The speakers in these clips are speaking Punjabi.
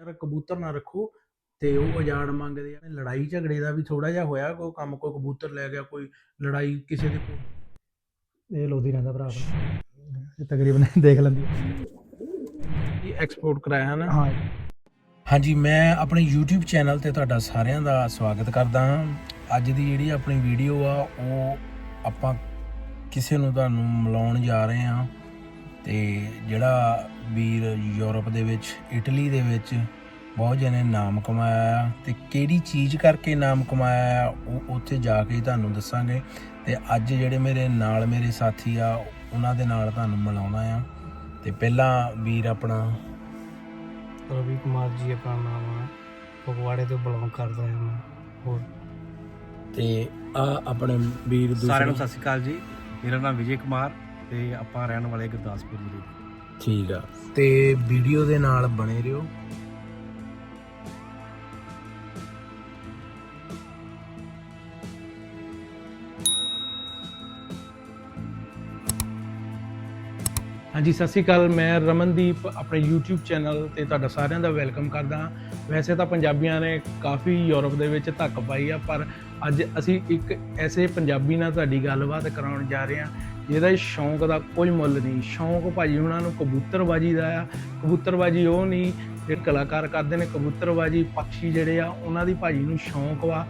ਯਾਰ ਕਬੂਤਰ ਨਾ ਰੱਖੋ ਤੇ ਉਹ ਉਜਾੜ ਮੰਗਦੇ ਆ। ਲੜਾਈ ਝਗੜੇ ਦਾ ਵੀ ਥੋੜਾ ਜਿਹਾ ਹੋਇਆ ਕੋਈ ਕੰਮ ਕੋਈ ਕਬੂਤਰ ਲੈ ਗਿਆ ਕੋਈ ਲੜਾਈ ਕਿਸੇ ਦੇ ਇਹ ਲੋਦੀ ਰਹਿੰਦਾ ਭਰਾ ਆਪਣਾ। ਇਹ ਤਕਰੀਬਨ ਦੇਖ ਲੈਂਦੀ ਇਹ ਐਕਸਪੋਰਟ ਕਰਾਇਆ ਨਾ? ਹਾਂ। ਹਾਂਜੀ ਮੈਂ ਆਪਣੇ YouTube ਚੈਨਲ ਤੇ ਤੁਹਾਡਾ ਸਾਰਿਆਂ ਦਾ ਸਵਾਗਤ ਕਰਦਾ ਹਾਂ। ਅੱਜ ਦੀ ਜਿਹੜੀ ਆਪਣੀ ਵੀਡੀਓ ਆ ਉਹ ਆਪਾਂ ਕਿਸੇ ਨੂੰ ਤੁਹਾਨੂੰ ਮਿਲਾਉਣ ਜਾ ਰਹੇ ਹਾਂ। ਤੇ ਜਿਹੜਾ ਵੀਰ ਯੂਰਪ ਦੇ ਵਿੱਚ ਇਟਲੀ ਦੇ ਵਿੱਚ ਬਹੁਤ ਜਣੇ ਨਾਮ ਕਮਾਇਆ ਆ ਤੇ ਕਿਹੜੀ ਚੀਜ਼ ਕਰਕੇ ਨਾਮ ਕਮਾਇਆ ਆ ਉਹ ਉੱਥੇ ਜਾ ਕੇ ਤੁਹਾਨੂੰ ਦੱਸਾਂਗੇ। ਤੇ ਅੱਜ ਜਿਹੜੇ ਮੇਰੇ ਨਾਲ ਮੇਰੇ ਸਾਥੀ ਆ ਉਹਨਾਂ ਦੇ ਨਾਲ ਤੁਹਾਨੂੰ ਮਿਲਾਉਣਾ ਆ। ਤੇ ਪਹਿਲਾਂ ਵੀਰ ਆਪਣਾ ਰਵੀ ਕੁਮਾਰ ਜੀ ਆਪਣਾ ਨਾਮ ਆ। ਫਗਵਾੜੇ ਤੋਂ ਬਿਲੋਂਗ ਕਰਦਾ ਹਾਂ ਮੈਂ ਹੋਰ। ਤੇ ਆ ਆਪਣੇ ਵੀਰ ਦੂਸਰੇ ਸਾਰਿਆਂ ਨੂੰ ਸਤਿ ਸ਼੍ਰੀ ਅਕਾਲ ਜੀ। ਮੇਰਾ ਨਾਮ ਵਿਜੇ ਕੁਮਾਰ ਤੇ ਆਪਾਂ ਰਹਿਣ ਵਾਲੇ ਗੁਰਦਾਸਪੁਰ ਜ਼ਿਲ੍ਹੇ ਦੇ। ਠੀਕ ਆ। ਤੇ ਵੀਡੀਓ ਦੇ ਨਾਲ ਬਣੇ ਰਹੋ। ਹਾਂਜੀ ਸਤਿ ਸ਼੍ਰੀ ਅਕਾਲ। ਮੈਂ ਰਮਨਦੀਪ ਆਪਣੇ YouTube ਚੈਨਲ ਤੇ ਤੁਹਾਡਾ ਸਾਰਿਆਂ ਦਾ ਵੈਲਕਮ ਕਰਦਾ ਹਾਂ। ਵੈਸੇ ਤਾਂ ਪੰਜਾਬੀਆਂ ਨੇ ਕਾਫੀ ਯੂਰਪ ਦੇ ਵਿੱਚ ਧੱਕ ਪਾਈ ਆ ਪਰ ਅੱਜ ਅਸੀਂ ਇੱਕ ਐਸੇ ਪੰਜਾਬੀ ਨਾਲ ਤੁਹਾਡੀ ਗੱਲਬਾਤ ਕਰਾਉਣ ਜਾ ਰਹੇ ਹਾਂ ਜਿਹਦਾ ਸ਼ੌਂਕ ਦਾ ਕੋਈ ਮੁੱਲ ਨਹੀਂ। ਸ਼ੌਂਕ ਭਾਜੀ ਉਹਨਾਂ ਨੂੰ ਕਬੂਤਰਬਾਜੀ ਦਾ ਆ। ਕਬੂਤਰਬਾਜੀ ਉਹ ਨਹੀਂ ਜੇ ਕਲਾਕਾਰ ਕਰਦੇ ਨੇ, ਕਬੂਤਰਬਾਜੀ ਪੰਛੀ ਜਿਹੜੇ ਆ, ਉਹਨਾਂ ਦੀ ਭਾਜੀ ਨੂੰ ਸ਼ੌਂਕ ਵਾ।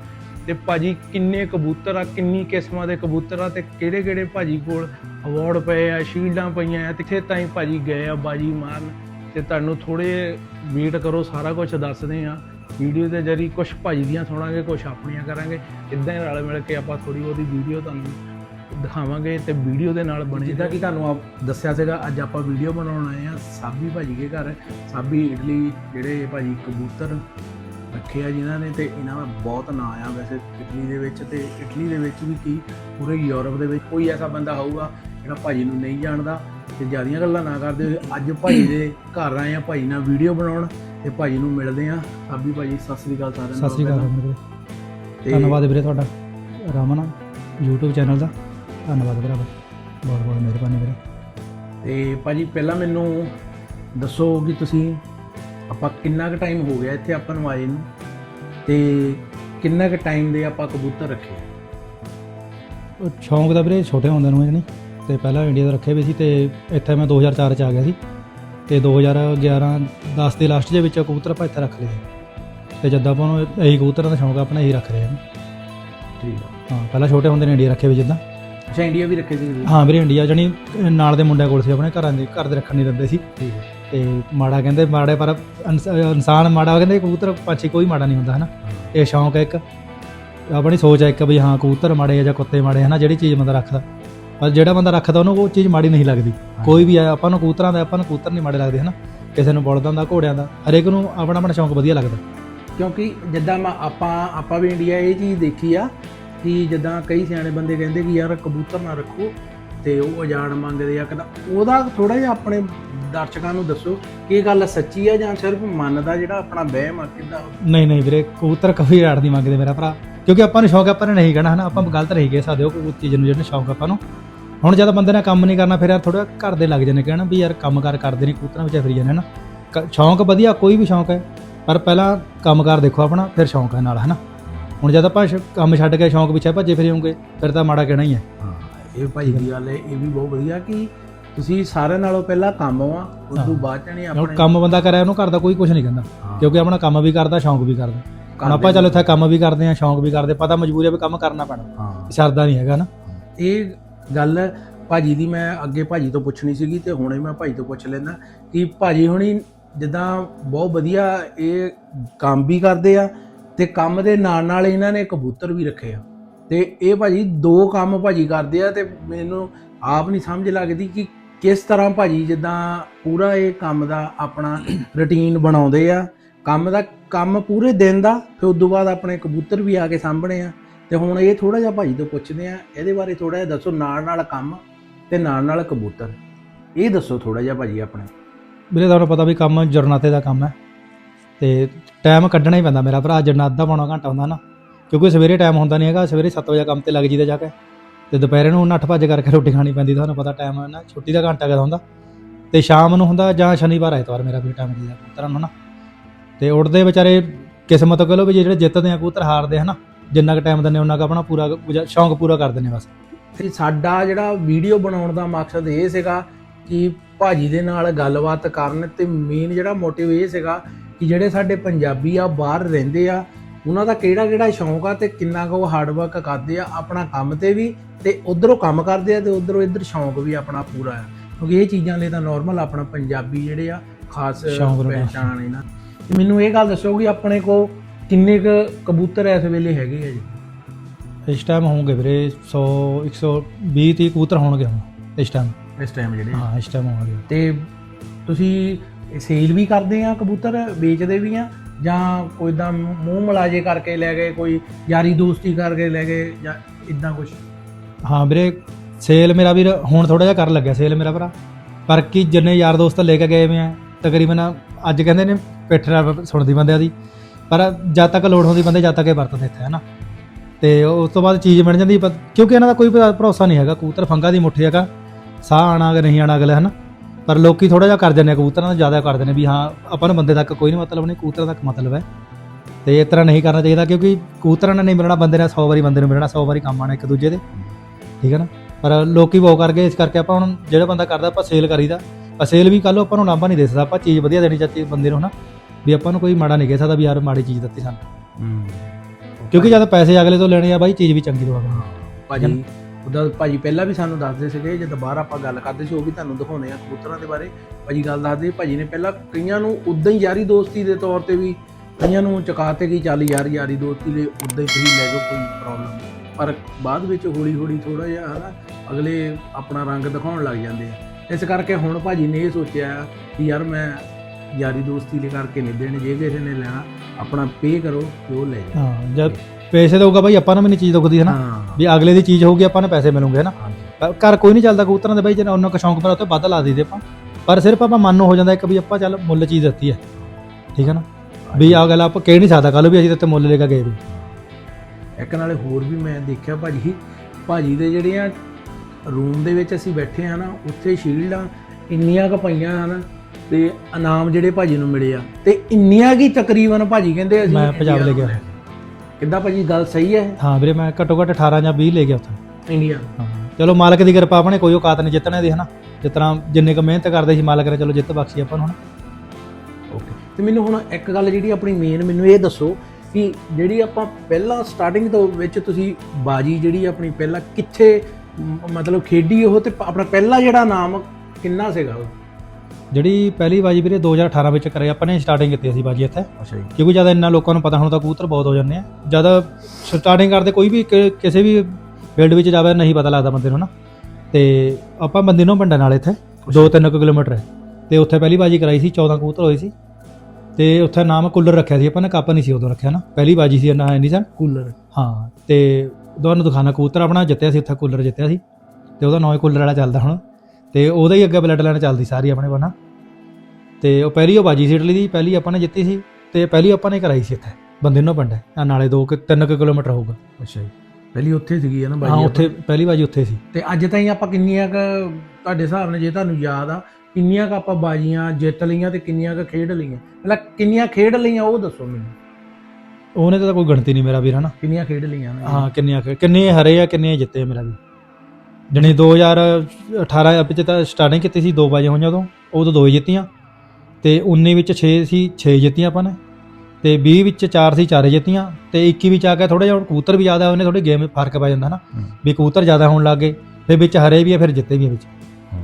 ਤੇ ਭਾਜੀ ਕਿੰਨੇ ਕਬੂਤਰ ਆ, ਕਿੰਨੀ ਕਿਸਮਾਂ ਦੇ ਕਬੂਤਰ ਆ ਤੇ ਕਿਹੜੇ ਕਿਹੜੇ ਭਾਜੀ ਕੋਲ ਅਵਾਰਡ ਪਏ ਆ ਸ਼ੀਲਡਾਂ ਪਈਆਂ ਆ, ਕਿੱਥੇ ਤਾਈਂ ਭਾਜੀ ਗਏ ਆ ਬਾਜੀ ਮਾਰਨ। ਤੇ ਤੁਹਾਨੂੰ ਥੋੜੇ ਵੇਟ ਕਰੋ, ਸਾਰਾ ਕੁਝ ਦੱਸਦੇ ਆ। ਵੀਡੀਓ ਦੇ ਜਰੀ ਕੁਝ ਭਾਜੀ ਦੀਆਂ ਸੁਣਾਂਗੇ ਕੁਝ ਆਪਣੀਆਂ ਕਰਾਂਗੇ। ਇਦਾਂ ਹੀ ਰਲ ਮਿਲ ਕੇ ਆਪਾਂ ਥੋੜੀ ਉਹਦੀ ਵੀਡੀਓ ਤੁਹਾਨੂੰ ਦਿਖਾਵਾਂਗੇ ਤੇ ਵੀਡੀਓ ਦੇ ਨਾਲ ਬਣੇ ਜਿੱਦਾਂ ਕਿ ਤੁਹਾਨੂੰ ਆਪ ਦੱਸਿਆ ਸੀਗਾ ਅੱਜ ਆਪਾਂ ਵੀਡੀਓ ਬਣਾਉਣ ਆਏ ਆ ਸਾਬੀ ਭਾਜੀ ਦੇ ਘਰ। ਸਾਬੀ ਇਟਲੀ ਜਿਹੜੇ ਭਾਜੀ ਕਬੂਤਰ ਰੱਖੇ ਆ ਜਿਨ੍ਹਾਂ ਨੇ ਤੇ ਇਹਨਾਂ ਦਾ ਬਹੁਤ ਨਾਂ ਆ ਵੈਸੇ ਇਟਲੀ ਦੇ ਵਿੱਚ ਤੇ ਇਟਲੀ ਦੇ ਵਿੱਚ ਵੀ ਕੀ ਪੂਰੇ ਯੂਰਪ ਦੇ ਵਿੱਚ ਕੋਈ ਐਸਾ ਬੰਦਾ ਹੋਊਗਾ ਜਿਹੜਾ ਭਾਜੀ ਨੂੰ ਨਹੀਂ ਜਾਣਦਾ ਤੇ ਜਿਆਦੀਆਂ ਗੱਲਾਂ ਨਾ ਕਰਦੇ ਹੋਏ ਅੱਜ ਭਾਜੀ ਦੇ ਘਰ ਆਏ ਆ ਭਾਜੀ ਨਾਲ ਵੀਡੀਓ ਬਣਾਉਣ ਤੇ ਭਾਜੀ ਨੂੰ ਮਿਲਦੇ ਆ ਸਾਬੀ ਭਾਜੀ ਸਤਿ ਸ੍ਰੀ ਅਕਾਲ ਸਾਰਿਆਂ ਸਤਿ ਸ਼੍ਰੀ ਅਕਾਲ। ਵੀਰੇ। ਧੰਨਵਾਦ ਵੀਰੇ ਤੁਹਾਡਾ। ਰਮਨ YouTube ਚੈਨਲ ਦਾ। ਧੰਨਵਾਦ ਵੀਰੇ ਬਹੁਤ ਬਹੁਤ ਮਿਹਰਬਾਨੀ ਵੀਰੇ। ਤੇ ਭਾਜੀ ਪਹਿਲਾਂ ਮੈਨੂੰ ਦੱਸੋ ਕਿ ਤੁਸੀਂ ਆਪਾਂ ਕਿੰਨਾ ਕੁ ਟਾਈਮ ਹੋ ਗਿਆ ਇੱਥੇ ਆਪਾਂ ਨੂੰ ਆਏ ਨੂੰ ਤੇ ਕਿੰਨਾ ਕੁ ਟਾਈਮ ਦੇ ਆਪਾਂ ਕਬੂਤਰ ਰੱਖੇ? ਉਹ ਸ਼ੌਂਕ ਦਾ ਵੀਰੇ ਛੋਟੇ ਹੁੰਦੇ ਨੂੰ ਜਣੀ ਤੇ ਪਹਿਲਾਂ ਇੰਡੀਆ ਦਾ ਰੱਖੇ ਵੀ ਸੀ ਤੇ ਇੱਥੇ ਮੈਂ 2004 ਚ ਆ ਗਿਆ ਸੀ। ਤੇ 2011 10 ਦੇ ਲਾਸਟ ਦੇ ਵਿੱਚ ਕਬੂਤਰ ਆਪਾਂ ਇੱਥੇ ਰੱਖ ਲਏ ਤੇ ਜਦ ਆਪਾਂ ਨੂੰ ਇਹੀ ਕਬੂਤਰਾਂ ਦਾ ਸ਼ੌਂਕ ਆਪਣਾ ਇਹੀ ਰੱਖ ਰਹੇ ਹਾਂ ਠੀਕ ਆ। ਹਾਂ ਪਹਿਲਾਂ ਛੋਟੇ ਹੁੰਦੇ ਨੇ ਇੰਡੀਆ ਰੱਖੇ ਵੀ ਜਿੱਦਾਂ। ਅੱਛਾ ਇੰਡੀਆ ਵੀ ਰੱਖੇ ਸੀ? ਹਾਂ ਵੀਰੇ ਇੰਡੀਆ ਜਣੀ ਨਾਲ ਦੇ ਮੁੰਡਿਆਂ ਕੋਲ ਸੀ ਆਪਣੇ ਘਰਾਂ ਦੇ ਘਰ ਦੇ ਰੱਖਣ ਨਹੀਂ ਦਿੰਦੇ ਸੀ। ਤੇ ਮਾੜਾ ਕਹਿੰਦੇ ਮਾੜੇ ਪਰ ਇਨਸ- ਇਨਸਾਨ ਮਾੜਾ ਕਹਿੰਦੇ ਕਬੂਤਰ ਪੰਛੀ ਕੋਈ ਮਾੜਾ ਨਹੀਂ ਹੁੰਦਾ ਹਨਾ? ਇਹ ਸ਼ੌਂਕ ਹੈ ਇੱਕ। ਆਪਣੀ ਸੋਚ ਹੈ ਇੱਕ ਵੀ ਹਾਂ ਕਬੂਤਰ ਮਾੜੇ ਆ ਜਾਂ ਕੁੱਤੇ ਮਾੜੇ ਹਨਾ? ਜਿਹੜੀ ਚੀਜ਼ ਬੰਦਾ ਰੱਖਦਾ। ਪਰ ਜਿਹੜਾ ਬੰਦਾ ਰੱਖਦਾ ਉਹਨੂੰ ਉਹ ਚੀਜ਼ ਮਾੜੀ ਨਹੀਂ ਲੱਗਦੀ। ਕੋਈ ਵੀ ਆ ਆਪਾਂ ਨੂੰ ਕਬੂਤਰਾਂ ਦਾ ਆਪਾਂ ਨੂੰ ਕਬੂਤਰ ਨਹੀਂ ਮਾੜੇ ਲੱਗਦੇ ਹਨਾ? ਕਿਸੇ ਨੂੰ ਬਲਦਾਂ ਦਾ ਘੋੜਿਆਂ ਦਾ ਹਰੇਕ ਨੂੰ ਆਪਣਾ ਆਪਣਾ ਸ਼ੌਂਕ ਵਧੀਆ ਲੱਗਦਾ। ਕਿਉਂਕਿ ਜਿੱਦਾਂ ਮੈਂ ਆਪਾਂ ਆਪਾਂ ਵੀ ਇੰਡੀਆ ਇਹ ਚੀਜ਼ ਦੇਖੀ ਆ ਕਿ ਜਿੱਦਾਂ ਕਈ ਸਿਆਣੇ ਬੰਦੇ ਕਹਿੰਦੇ ਕਿ ਯਾਰ ਕਬੂਤਰ ਨਾ ਰੱਖੋ ਤੇ ਉਹ ਅਜਾਣ ਮੰਗਦੇ ਆ ਕਹਿੰਦਾ ਉਹਦਾ ਥੋੜਾ ਜਿਹਾ ਆਪਣੇ ਦਰਸ਼ਕਾਂ ਨੂੰ ਦੱਸੋ ਕਿ ਇਹ ਗੱਲ ਸੱਚੀ ਆ ਜਾਂ ਸਿਰਫ ਮਨ ਦਾ ਜਿਹੜਾ ਆਪਣਾ ਵਹਿਮ ਆ ਕਿੱਦਾਂ? ਨਹੀਂ ਨਹੀਂ ਵੀਰੇ ਕਬੂਤਰ ਕਫੀ ਰਾੜ ਨਹੀਂ ਮੰਗਦੇ ਮੇਰਾ ਭਰਾ ਕਿਉਂਕਿ ਆਪਾਂ ਨੂੰ ਸ਼ੌਂਕ ਆ, ਆਪਾਂ ਨੇ ਨਹੀਂ ਕਹਿਣਾ ਹਨਾ ਆਪਾਂ ਗਲਤ ਰਹੀ ਕਹਿ ਸਕਦੇ ਉਹ ਕੋਈ ਚੀਜ਼ ਨੂੰ ਜਿਹੜਾ ਸ਼ੌਕ ਆਪਾਂ ਨੂੰ। ਹੁਣ ਜਦ ਬੰਦੇ ਨੇ ਕੰਮ ਨਹੀਂ ਕਰਨਾ ਫਿਰ ਯਾਰ ਥੋੜਾ ਘਰ ਦੇ ਲੱਗ ਜਾਂਦੇ ਕਹਿਣਾ ਵੀ ਯਾਰ ਕੰਮ ਕਾਰ ਕਰਦੇ ਨੇ ਕਬੂਤਰਾਂ ਵਿੱਚ ਫਿਰੀ ਜਾਂਦੇ ਹਨਾ। ਸ਼ੌਂਕ ਵਧੀਆ ਕੋਈ ਵੀ ਸ਼ੌਂਕ ਹੈ ਪਰ ਪਹਿਲਾਂ ਕੰਮਕਾਰ ਦੇਖੋ ਆਪਣਾ ਫਿਰ ਸ਼ੌਂਕ ਹੈ ਨਾਲ ਹਨਾ। ਹੁਣ ਜਦ ਆਪਾਂ ਸ਼- ਕੰਮ ਛੱਡ ਕੇ ਸ਼ੌਂਕ ਪਿੱਛੇ ਭੱਜੇ ਫਿਰੇ ਹੋਵਾਂਗੇ ਫਿਰ ਤਾਂ ਮਾੜਾ ਕਹਿਣਾ ਹੀ ਹੈ। ਹਾਂ ਇਹ ਭਾਈ ਦੀ ਗੱਲ ਹੈ ਇਹ ਵੀ ਬਹੁਤ ਵਧੀਆ ਕਿ ਤੁਸੀਂ ਸਾਰਿਆਂ ਨਾਲੋਂ ਪਹਿਲਾਂ ਕੰਮ ਆ ਉਸ ਤੋਂ। ਬਾਅਦ ਚਣੇ ਹੁਣ ਆਪਣੇ ਕੰਮ ਬੰਦਾ ਕਰਿਆ ਉਹਨੂੰ ਘਰ ਦਾ ਕੋਈ ਕੁਝ ਨਹੀਂ ਕਹਿੰਦਾ। ਹਾਂ, ਕਿਉਂਕਿ ਆਪਣਾ ਕੰਮ ਵੀ ਕਰਦਾ ਸ਼ੌਂਕ ਵੀ ਕਰਦਾ। ਹੁਣ ਆਪਾਂ ਚੱਲ ਇੱਥੇ ਕੰਮ ਵੀ ਕਰਦੇ ਆ ਸ਼ੌਂਕ ਵੀ ਕਰਦੇ ਪਤਾ ਮਜਬੂਰੀ ਆ ਵੀ ਕੰਮ ਕਰਨਾ ਪੈਣਾ। ਹਾਂ। ਸਰਦਾ ਨਹੀਂ ਹੈਗਾ ਨਾ। ਇਹ ਗੱਲ ਭਾਜੀ ਦੀ ਮੈਂ ਅੱਗੇ ਭਾਜੀ ਤੋਂ ਪੁੱਛਣੀ ਸੀਗੀ ਤੇ ਹੁਣੇ ਮੈਂ ਭਾਜੀ ਤੋਂ ਪੁੱਛ ਲੈਂਦਾ ਕਿ ਭਾਜੀ ਹੁਣੀ ਜਿੱਦਾਂ ਬਹੁਤ ਵਧੀਆ ਇਹ ਕੰਮ ਵੀ ਕਰਦੇ ਆ ਤੇ ਕੰਮ ਦੇ ਨਾਲ ਨਾਲ ਇਹਨਾਂ ਨੇ ਕਬੂਤਰ ਵੀ ਰੱਖੇ ਆ। ਤੇ ਇਹ ਭਾਜੀ ਦੋ ਕੰਮ ਭਾਜੀ ਕਰਦੇ ਆ ਤੇ ਮੈਨੂੰ ਆਪ ਨਹੀਂ ਸਮਝ ਲੱਗਦੀ ਕਿ ਕਿਸ ਤਰ੍ਹਾਂ ਭਾਜੀ ਜਿੱਦਾਂ ਪੂਰਾ ਇਹ ਕੰਮ ਦਾ ਆਪਣਾ ਰੁਟੀਨ ਬਣਾਉਂਦੇ ਆ। ਕੰਮ ਦਾ ਕੰਮ ਪੂਰੇ ਦਿਨ ਦਾ ਫਿਰ ਉਸ ਤੋਂ ਬਾਅਦ ਆਪਣੇ ਕਬੂਤਰ ਵੀ ਆ ਕੇ ਸਾਹਮਣੇ ਆ। ਤੇ ਹੁਣ ਇਹ ਥੋੜਾ ਜਿਹਾ ਭਾਜੀ ਤੋਂ ਪੁੱਛਦੇ ਆ, ਇਹਦੇ ਬਾਰੇ ਥੋੜਾ ਜਿਹਾ ਦੱਸੋ ਨਾਲ ਨਾਲ ਕੰਮ ਤੇ ਨਾਲ ਨਾਲ ਕਬੂਤਰ। ਇਹ ਦੱਸੋ ਥੋੜਾ ਜਿਹਾ ਭਾਜੀ ਆਪਣੇ। ਵੀਰੇ, ਤੁਹਾਨੂੰ ਪਤਾ ਵੀ ਕੰਮ ਜਰਨਾਤੇ ਦਾ ਕੰਮ ਹੈ ਤੇ ਟਾਈਮ ਕੱਢਣਾ ਹੀ ਪੈਂਦਾ ਮੇਰਾ ਭਰਾ, ਜਿੰਨਾ ਅੱਧਾ ਪੌਣਾ ਘੰਟਾ ਹੁੰਦਾ ਨਾ। ਕਿਉਂਕਿ ਸਵੇਰੇ ਟਾਈਮ ਹੁੰਦਾ ਨਹੀਂ ਹੈਗਾ, ਸਵੇਰੇ 7 ਵਜੇ ਕੰਮ ਤੇ ਲੱਗ ਜੀਦਾ ਜਾ ਕੇ। ਤੇ ਦੁਪਹਿਰੇ ਨੂੰ ਨੱਠ ਭੱਜ ਕਰਕੇ ਰੋਟੀ ਖਾਣੀ ਪੈਂਦੀ ਤੁਹਾਨੂੰ ਪਤਾ ਟਾਈਮ ਨਾ, ਛੁੱਟੀ ਦਾ ਘੰਟਾ ਕਦਾ ਹੁੰਦਾ। ਤੇ ਸ਼ਾਮ ਨੂੰ ਹੁੰਦਾ ਜਾਂ ਸ਼ਨੀਵਾਰ, ਐਤਵਾਰ ਮੇਰਾ ਵੀ ਟਾਈਮ ਦੀ ਤਰ੍ਹਾਂ ਨੂੰ ਨਾ। ਤੇ ਉੱਡਦੇ ਵਿਚਾਰੇ ਕਿਸਮਤ ਕਹ ਲੋ ਵੀ ਜਿਹੜੇ ਜਿੱਤਦੇ ਆ ਕਬੂਤਰ ਹਾਰਦੇ ਆ ਹਨਾ ਜਿੰਨਾ ਕੁ ਟਾਈਮ ਦਿੰਦੇ ਉਹਨਾਂ ਕੁ ਆਪਣਾ ਪੂਰਾ ਸ਼ੌਂਕ ਪੂਰਾ ਕਰ ਦਿੰਦੇ ਬਸ। ਤੇ ਸਾਡਾ ਜਿਹੜਾ ਵੀਡੀਓ ਬਣਾਉਣ ਦਾ ਮਕਸਦ ਇਹ ਸੀਗਾ ਕਿ ਭਾਜੀ ਦੇ ਨਾਲ ਗੱਲਬਾਤ ਕਰਨ ਤੇ ਮੇਨ ਜਿਹੜਾ ਮੋਟਿਵ ਇਹ ਸੀਗਾ ਕਿ ਜਿਹੜੇ ਸਾਡੇ ਪੰਜਾਬੀ ਆ ਬਾਹਰ ਰਹਿੰਦੇ ਆ ਉਹਨਾਂ ਦਾ ਕਿਹੜਾ ਕਿਹੜਾ ਸ਼ੌਂਕ ਆ ਤੇ ਕਿੰਨਾ ਕੁ ਉਹ ਹਾਰਡ ਵਰਕ ਕਰਦੇ ਆ ਆਪਣਾ ਕੰਮ ਤੇ ਵੀ ਤੇ ਉਧਰੋਂ ਕੰਮ ਕਰਦੇ ਆ ਤੇ ਉਧਰੋਂ ਇੱਧਰ ਸ਼ੌਂਕ ਵੀ ਆਪਣਾ ਪੂਰਾ ਆ। ਕਿਉਂਕਿ ਇਹ ਚੀਜ਼ਾਂ ਲਈ ਤਾਂ ਨਾਰਮਲ ਆਪਣਾ ਪੰਜਾਬੀ ਜਿਹੜੇ ਆ ਖਾਸ। ਪਹਿਚਾਣ ਇਹਨਾਂ ਤੇ ਮੈਨੂੰ ਇਹ ਗੱਲ ਦੱਸੋ ਕਿ ਆਪਣੇ ਕੋ ਕਿੰਨੇ ਕੁ ਕਬੂਤਰ ਇਸ ਵੇਲੇ ਹੈਗੇ ਆ ਜੀ? ਇਸ ਟਾਈਮ ਹੋਣਗੇ ਵੀਰੇ 100 120 30 ਕਬੂਤਰ ਹੋਣਗੇ ਹੁਣ ਇਸ ਟਾਈਮ ਇਸ ਟਾਈਮ ਜਿਹੜੇ ਹਾਂ ਇਸ ਟਾਈਮ ਹੋਣਗੇ। ਤੇ ਤੁਸੀਂ ਸੇਲ ਵੀ ਕਰਦੇ ਆ, ਕਬੂਤਰ ਵੇਚਦੇ ਵੀ ਆ, ਜਾਂ ਕੋਈ ਦਾ ਮੂੰਹ ਮਲਾਜੇ ਕਰਕੇ ਲੈ ਗਏ, ਕੋਈ ਯਾਰੀ ਦੋਸਤੀ ਕਰਕੇ ਲੈ ਗਏ, ਜਾਂ ਇਦਾਂ ਕੁਝ ਹਾਂ ਵੀਰੇ, ਸੇਲ ਮੇਰਾ ਵੀਰ ਹੁਣ ਥੋੜਾ ਜਿਹਾ ਕਰਨ ਲੱਗਿਆ, ਸੇਲ ਮੇਰਾ ਭਰਾ। ਪਰ ਕੀ ਜਿੰਨੇ ਯਾਰ ਦੋਸਤ ਲੈ ਕੇ ਗਏ ਵੇ ਆ, ਤਕਰੀਬਨ ਅੱਜ ਕਹਿੰਦੇ ਨੇ ਪਿੱਠ ਸੁਣਦੀ ਬੰਦਿਆਂ ਦੀ। ਪਰ ਜਦ ਤੱਕ ਲੋੜ ਹੁੰਦੀ ਬੰਦੇ ਜਦ ਤੱਕ ਇਹ ਵਰਤਦੇ ਇੱਥੇ, ਹਨਾ। ਤੇ ਉਸ ਤੋਂ ਬਾਅਦ ਚੀਜ਼ ਬਣ ਜਾਂਦੀ, ਪਰ- ਕਿਉਂਕਿ ਇਹਨਾਂ ਦਾ ਕੋਈ ਭਰਾ- ਭਰੋਸਾ ਨਹੀਂ ਹੈਗਾ, ਕਬੂਤਰ ਫੰਗਾ ਦੀ ਮੁੱਠੀ ਹੈਗਾ, ਸਾਹ ਆਣਾ ਕਿ ਨਹੀਂ ਆਣਾ ਅਗਲੇ, ਹਨਾ। ਪਰ ਲੋਕੀ ਥੋੜਾ ਜਿਹਾ ਕਰ ਜਾਂਦੇ ਆ ਕਬੂਤਰਾਂ ਦਾ ਜ਼ਿਆਦਾ ਕਰਦੇ ਨੇ ਵੀ ਹਾਂ ਆਪਾਂ ਨੂੰ ਬੰਦੇ ਤੱਕ ਕੋਈ ਨਹੀਂ ਮਤਲਬ ਨਹੀਂ ਕਬੂਤਰਾਂ ਤੱਕ ਮਤਲਬ ਹੈ। ਤੇ ਇਸ ਤਰ੍ਹਾਂ ਨਹੀਂ ਕਰਨਾ ਚਾਹੀਦਾ ਕਿਉਂਕਿ ਕਬੂਤਰਾਂ ਨਾਲ ਨਹੀਂ ਮਿਲਣਾ ਬੰਦੇ ਨਾਲ 100 ਵਾਰੀ ਬੰਦੇ ਨੂੰ ਮਿਲਣਾ 100 ਵਾਰੀ ਕੰਮ ਆਣਾ ਇੱਕ ਦੂਜੇ ਦੇ। ਠੀਕ ਹੈ ਨਾ? ਪਰ ਲੋਕੀ ਬਹੁਤ ਕਰ ਗਏ ਇਸ ਕਰਕੇ ਆਪਾਂ ਹੁਣ ਜਿਹੜਾ ਬੰਦਾ ਕਰਦਾ ਆਪਾਂ ਸੇਲ ਕਰੀਦਾ। ਪਰ ਸੇਲ ਵੀ ਕੱਲ ਆਪਾਂ ਨੂੰ ਲਾਂਭਾ ਨਹੀਂ ਦੇ ਸਕਦਾ ਆਪਾਂ ਚੀਜ਼ ਵਧੀਆ ਦੇਣੀ ਚਾਹੀਦੀ ਬੰਦੇ ਨੂੰ ਹਨਾ ਵੀ ਆਪਾਂ ਨੂੰ ਕੋਈ ਮਾੜਾ ਨਹੀਂ ਕਹਿ ਸਕਦਾ ਵੀ ਯਾਰ ਮਾੜੀ ਚੀਜ਼ ਦਿੱਤੀ ਸਾਨੂੰ। ਕਿਉਂਕਿ ਜਦ ਪੈਸੇ ਅਗਲੇ ਤੋਂ ਲੈਣੇ ਆ ਬਾਈ ਚੀਜ਼ ਵੀ ਚੰਗੀ ਦਵਾ ਭਾਜੀ ਉਹਦਾ ਭਾਜੀ ਪਹਿਲਾਂ ਵੀ ਸਾਨੂੰ ਦੱਸਦੇ ਸੀਗੇ, ਜਦ ਬਾਹਰ ਆਪਾਂ ਗੱਲ ਕਰਦੇ ਸੀ, ਉਹ ਵੀ ਤੁਹਾਨੂੰ ਦਿਖਾਉਣੇ ਆ ਕਬੂਤਰਾਂ ਦੇ ਬਾਰੇ। ਭਾਜੀ ਗੱਲ ਦੱਸਦੇ ਭਾਜੀ ਨੇ ਪਹਿਲਾਂ ਕਈਆਂ ਨੂੰ ਉਦਾਂ ਹੀ ਯਾਰੀ ਦੋਸਤੀ ਦੇ ਤੌਰ ਤੇ ਵੀ ਕਈਆਂ ਨੂੰ ਚੁਕਾਤੇ ਕਿ ਚੱਲ ਯਾਰ, ਯਾਰੀ ਦੋਸਤੀ ਲਈ ਉਦਾਂ ਹੀ ਤੁਸੀਂ ਲੈ ਜਾਓ, ਕੋਈ ਪ੍ਰੋਬਲਮ ਨਹੀਂ। ਪਰ ਬਾਅਦ ਵਿੱਚ ਹੌਲੀ ਹੌਲੀ ਥੋੜਾ ਜਿਹਾ, ਹਨਾ, ਅਗਲੇ ਆਪਣਾ ਰੰਗ ਦਿਖਾਉਣ ਲੱਗ ਜਾਂਦੇ ਆ। ਇਸ ਕਰਕੇ ਹੁਣ ਭਾਜੀ ਨੇ ਇਹ ਸੋਚਿਆ ਕਿ ਯਾਰ ਮੈਂ ਯਾਰੀ ਦੋਸਤੀ ਲਈ ਕਰਕੇ ਨਹੀਂ ਦੇਣੇ, ਜੇ ਕਿਸੇ ਨੇ ਲੈਣਾ, ਆਪਣਾ ਪੇ ਕਰੋ ਤੇ ਉਹ ਲੈ ਜਾਓ। ਹਾਂ, ਜਦ ਪੈਸੇ ਦਊਗਾ ਬਾਈ ਆਪਾਂ ਨੂੰ ਵੀ ਨਹੀਂ ਚੀਜ਼ ਦੁਖਦੀ ਹੈ ਨਾ ਹਾਂ। ਵੀ ਅਗਲੇ ਦੀ ਚੀਜ਼ ਹੋਊਗੀ ਆਪਾਂ ਨੂੰ ਪੈਸੇ ਮਿਲੂਗੇ ਨਾ ਹਾਂਜੀ। ਪਰ ਘਰ ਕੋਈ ਨਹੀਂ ਚੱਲਦਾ ਕਬੂਤਰਾਂ ਦੇ ਬਾਈ ਜੇ ਉਹਨਾਂ ਕੋ ਸ਼ੌਂਕ ਪਰ ਉੱਤੇ ਵੱਧ ਲਾ ਦਈਦੇ ਆਪਾਂ। ਪਰ ਸਿਰਫ ਆਪਾਂ ਮਨ ਨੂੰ ਹੋ ਜਾਂਦਾ ਇੱਕ ਵੀ ਆਪਾਂ ਚੱਲ ਮੁੱਲ ਚੀਜ਼ ਦਿੱਤੀ ਹੈ। ਠੀਕ ਹੈ ਨਾ? ਵੀ ਆ ਗੱਲ ਆਪਾਂ ਕਹਿ ਨਹੀਂ ਸਕਦਾ ਕੱਲ ਵੀ ਅਸੀਂ ਤੇ ਮੁੱਲ ਲੈ ਕੇ ਗਏ ਵੀ। ਇੱਕ ਨਾਲੇ ਹੋਰ ਵੀ ਮੈਂ ਦੇਖਿਆ ਭਾਜੀ ਭਾਜੀ ਦੇ ਜਿਹੜੇ ਆ ਰੂਮ ਦੇ ਵਿੱਚ ਅਸੀਂ ਬੈਠੇ ਆ ਨਾ ਉੱਥੇ ਸ਼ੀਲਡਾਂ ਇੰਨੀਆਂ ਕੁ ਪਈਆਂ ਹਨ ਤੇ ਇਨਾਮ ਜਿਹੜੇ ਭਾਜੀ ਨੂੰ ਮਿਲੇ ਆ। ਤੇ ਇੰਨੀਆਂ ਕੀ ਤਕਰੀਬਨ ਭਾਜੀ ਕਹਿੰਦੇ ਅਸੀਂ ਮੈਂ ਪੰਜਾਬ ਲੈ ਗਿਆ ਕਿੱਦਾਂ ਭਾਜੀ ਗੱਲ ਸਹੀ ਹੈ? ਹਾਂ ਵੀਰੇ ਮੈਂ ਘੱਟੋ ਘੱਟ 18 ਜਾਂ 20 ਲੈ ਗਿਆ ਉੱਥੇ। ਇੰਡੀਆ। ਹਾਂ। ਚਲੋ ਮਾਲਕ ਦੀ ਕਿਰਪਾ ਆਪਣੇ ਕੋਈ ਔਕਾਤ ਨਹੀਂ ਜਿੱਤਣੇ ਦੀ ਹਨਾ? ਜਿਸ ਤਰ੍ਹਾਂ ਜਿੰਨੇ ਕੁ ਮਿਹਨਤ ਕਰਦੇ ਸੀ ਮਾਲਕ ਨੇ ਚਲੋ ਜਿੱਤ ਬਖਸ਼ੀ ਆਪਾਂ ਨੂੰ ਹਨਾ? ਓਕੇ ਤੇ ਮੈਨੂੰ ਹੁਣ ਇੱਕ ਗੱਲ ਜਿਹੜੀ ਆਪਣੀ ਮੇਨ ਮੈਨੂੰ ਇਹ ਦੱਸੋ ਕਿ ਜਿਹੜੀ ਆਪਾਂ ਪਹਿਲਾਂ ਸਟਾਰਟਿੰਗ ਤੋਂ ਵਿੱਚ ਤੁਸੀਂ ਬਾਜੀ ਜਿਹੜੀ ਆਪਣੀ ਪਹਿਲਾਂ ਕਿੱਥੇ ਮਤਲਬ ਖੇਡੀ ਉਹ ਤੇ ਆਪਣਾ ਪਹਿਲਾ ਜਿਹੜਾ ਨਾਮ ਕਿੰਨਾ ਸੀਗਾ ਉਹ? ਜਿਹੜੀ ਪਹਿਲੀ ਬਾਜੀ ਵੀਰੇ 2018 ਵਿੱਚ ਕਰਾਈ ਆਪਾਂ ਨੇ ਸਟਾਰਟਿੰਗ ਕੀਤੀ ਸੀ ਬਾਜੀ ਇੱਥੇ। ਅੱਛਾ ਜੀ। ਕਿਉਂਕਿ ਜਦ ਇੰਨਾ ਲੋਕਾਂ ਨੂੰ ਪਤਾ ਹੁਣ ਤਾਂ ਕਬੂਤਰ ਬਹੁਤ ਹੋ ਜਾਂਦੇ ਆ। ਜਦ ਸਟਾਰਟਿੰਗ ਕਰਦੇ ਕੋਈ ਵੀ ਕਿ- ਕਿਸੇ ਵੀ ਫੀਲਡ ਵਿੱਚ ਜਾਵੇ ਨਹੀਂ ਪਤਾ ਲੱਗਦਾ ਬੰਦੇ ਨੂੰ ਨਾ ਤੇ ਆਪਾਂ ਬੰਦੇ ਨੂੰ ਪਿੰਡਾਂ ਨਾਲ ਇੱਥੇ 2-3 ਕਿਲੋਮੀਟਰ। ਹੈ ਤੇ ਉੱਥੇ ਪਹਿਲੀ ਬਾਜੀ ਕਰਾਈ ਸੀ 14 ਕਬੂਤਰ ਹੋਏ ਸੀ। ਤੇ ਉੱਥੇ ਨਾਮ ਕੂਲਰ ਰੱਖਿਆ ਸੀ ਆਪਾਂ ਨੇ ਕੱਪ ਨਹੀਂ ਸੀ ਉਦੋਂ ਰੱਖਿਆ ਨਾ। ਪਹਿਲੀ ਬਾਜੀ ਸੀ ਨਾ ਨਹੀਂ ਸਨ ਕੂਲਰ। ਹਾਂ ਤੇ ਦੋਨੋਂ ਦੁਕਾਨਾਂ ਕਬੂਤਰ ਆਪਣਾ ਜਿੱਤਿਆ ਸੀ ਉੱਥੇ ਕੂਲਰ ਜਿੱਤਿਆ ਸੀ। ਤੇ ਉਹਦਾ ਨਾਂ ਹੀ ਕੂਲਰ ਵਾਲਾ ਚੱਲਦਾ ਹੁਣ। ਤੇ ਉਹਦਾ ਹੀ ਅੱਗੇ ਬਲੱਡ ਲਾਈਨ ਚੱਲਦੀ ਸਾਰੀ ਆਪਣੇ ਕੋਲ ਨਾ। ਤੇ ਉਹ ਪਹਿਲੀ ਉਹ ਬਾਜੀ ਸੀ ਇਟਲੀ ਦੀ ਪਹਿਲੀ ਆਪਾਂ ਨੇ ਜਿੱਤੀ ਸੀ ਤੇ ਪਹਿਲੀ ਆਪਾਂ ਨੇ ਕਰਾਈ ਸੀ ਇੱਥੇ ਬੰਦੇ ਨੂੰ ਪਿੰਡ। ਆ ਨਾਲੇ 2 ਕਿ 3 ਕਿਲੋਮੀਟਰ ਹੋਊਗਾ। ਅੱਛਾ ਜੀ। ਪਹਿਲੀ ਉੱਥੇ ਸੀਗੀ ਹੈ ਨਾ ਹਾਂ ਬਾਜੀ ਉੱਥੇ ਪਹਿਲੀ ਬਾਜੀ ਉੱਥੇ ਸੀ। ਤੇ ਅੱਜ ਤਾਈਂ ਆਪਾਂ ਕਿੰਨੀਆਂ ਕ ਤੁਹਾਡੇ ਹਿਸਾਬ ਨਾਲ ਜੇ ਤੁਹਾਨੂੰ ਯਾਦ ਆ ਕਿੰਨੀਆਂ ਕ ਆਪਾਂ ਬਾਜੀਆਂ ਜਿੱਤ ਲਈਆਂ ਤੇ ਕਿੰਨੀਆਂ ਕ ਖੇਡ ਲਈਆਂ? ਮਤਲਬ ਕਿੰਨੀਆਂ ਖੇਡ ਲਈਆਂ ਉਹ ਦੱਸੋ ਮੈਨੂੰ। ਉਹਨੇ ਤਾਂ ਕੋਈ ਗਿਣਤੀ ਨਹੀਂ ਮੇਰਾ ਵੀਰ ਹਨਾ ਕਿੰਨੀਆਂ ਖੇਡ ਲਈਆਂ ਹਾਂ ਕਿੰਨੀਆਂ ਕਿੰਨੇ ਹਰੇ ਆ ਕਿੰਨੇ ਜਿੱਤੇ ਮੇਰਾ ਵੀ ਜਣੀ 2018 ਵਿੱਚ ਤਾਂ ਸਟਾਰਟਿੰਗ ਕੀਤੀ ਸੀ ਦੋ ਬਾਜੀ ਹੋਈਆਂ ਉਦੋਂ ਉਦੋਂ ਦੋ ਹੀ ਜਿੱਤੀਆਂ। ਤੇ 19 ਵਿੱਚ 6 ਸੀ 6 ਜਿੱਤੀਆਂ ਆਪਾਂ ਨੇ। ਤੇ 20 ਵਿੱਚ 4 ਸੀ 4 ਜਿੱਤੀਆਂ। ਤੇ 21 ਵਿੱਚ ਆ ਕੇ ਥੋੜਾ ਜਿਹਾ ਕਬੂਤਰ ਵੀ ਜ਼ਿਆਦਾ ਉਹਨੇ ਥੋੜੀ ਗੇਮ ਫ਼ਰਕ ਪੈ ਜਾਂਦਾ ਨਾ। ਵੀ ਕਬੂਤਰ ਜ਼ਿਆਦਾ ਹੋਣ ਲੱਗ ਗਏ ਫਿਰ ਵਿੱਚ ਹਰੇ ਵੀ ਆ ਫਿਰ ਜਿੱਤੇ ਵੀ ਆ ਵਿੱਚ।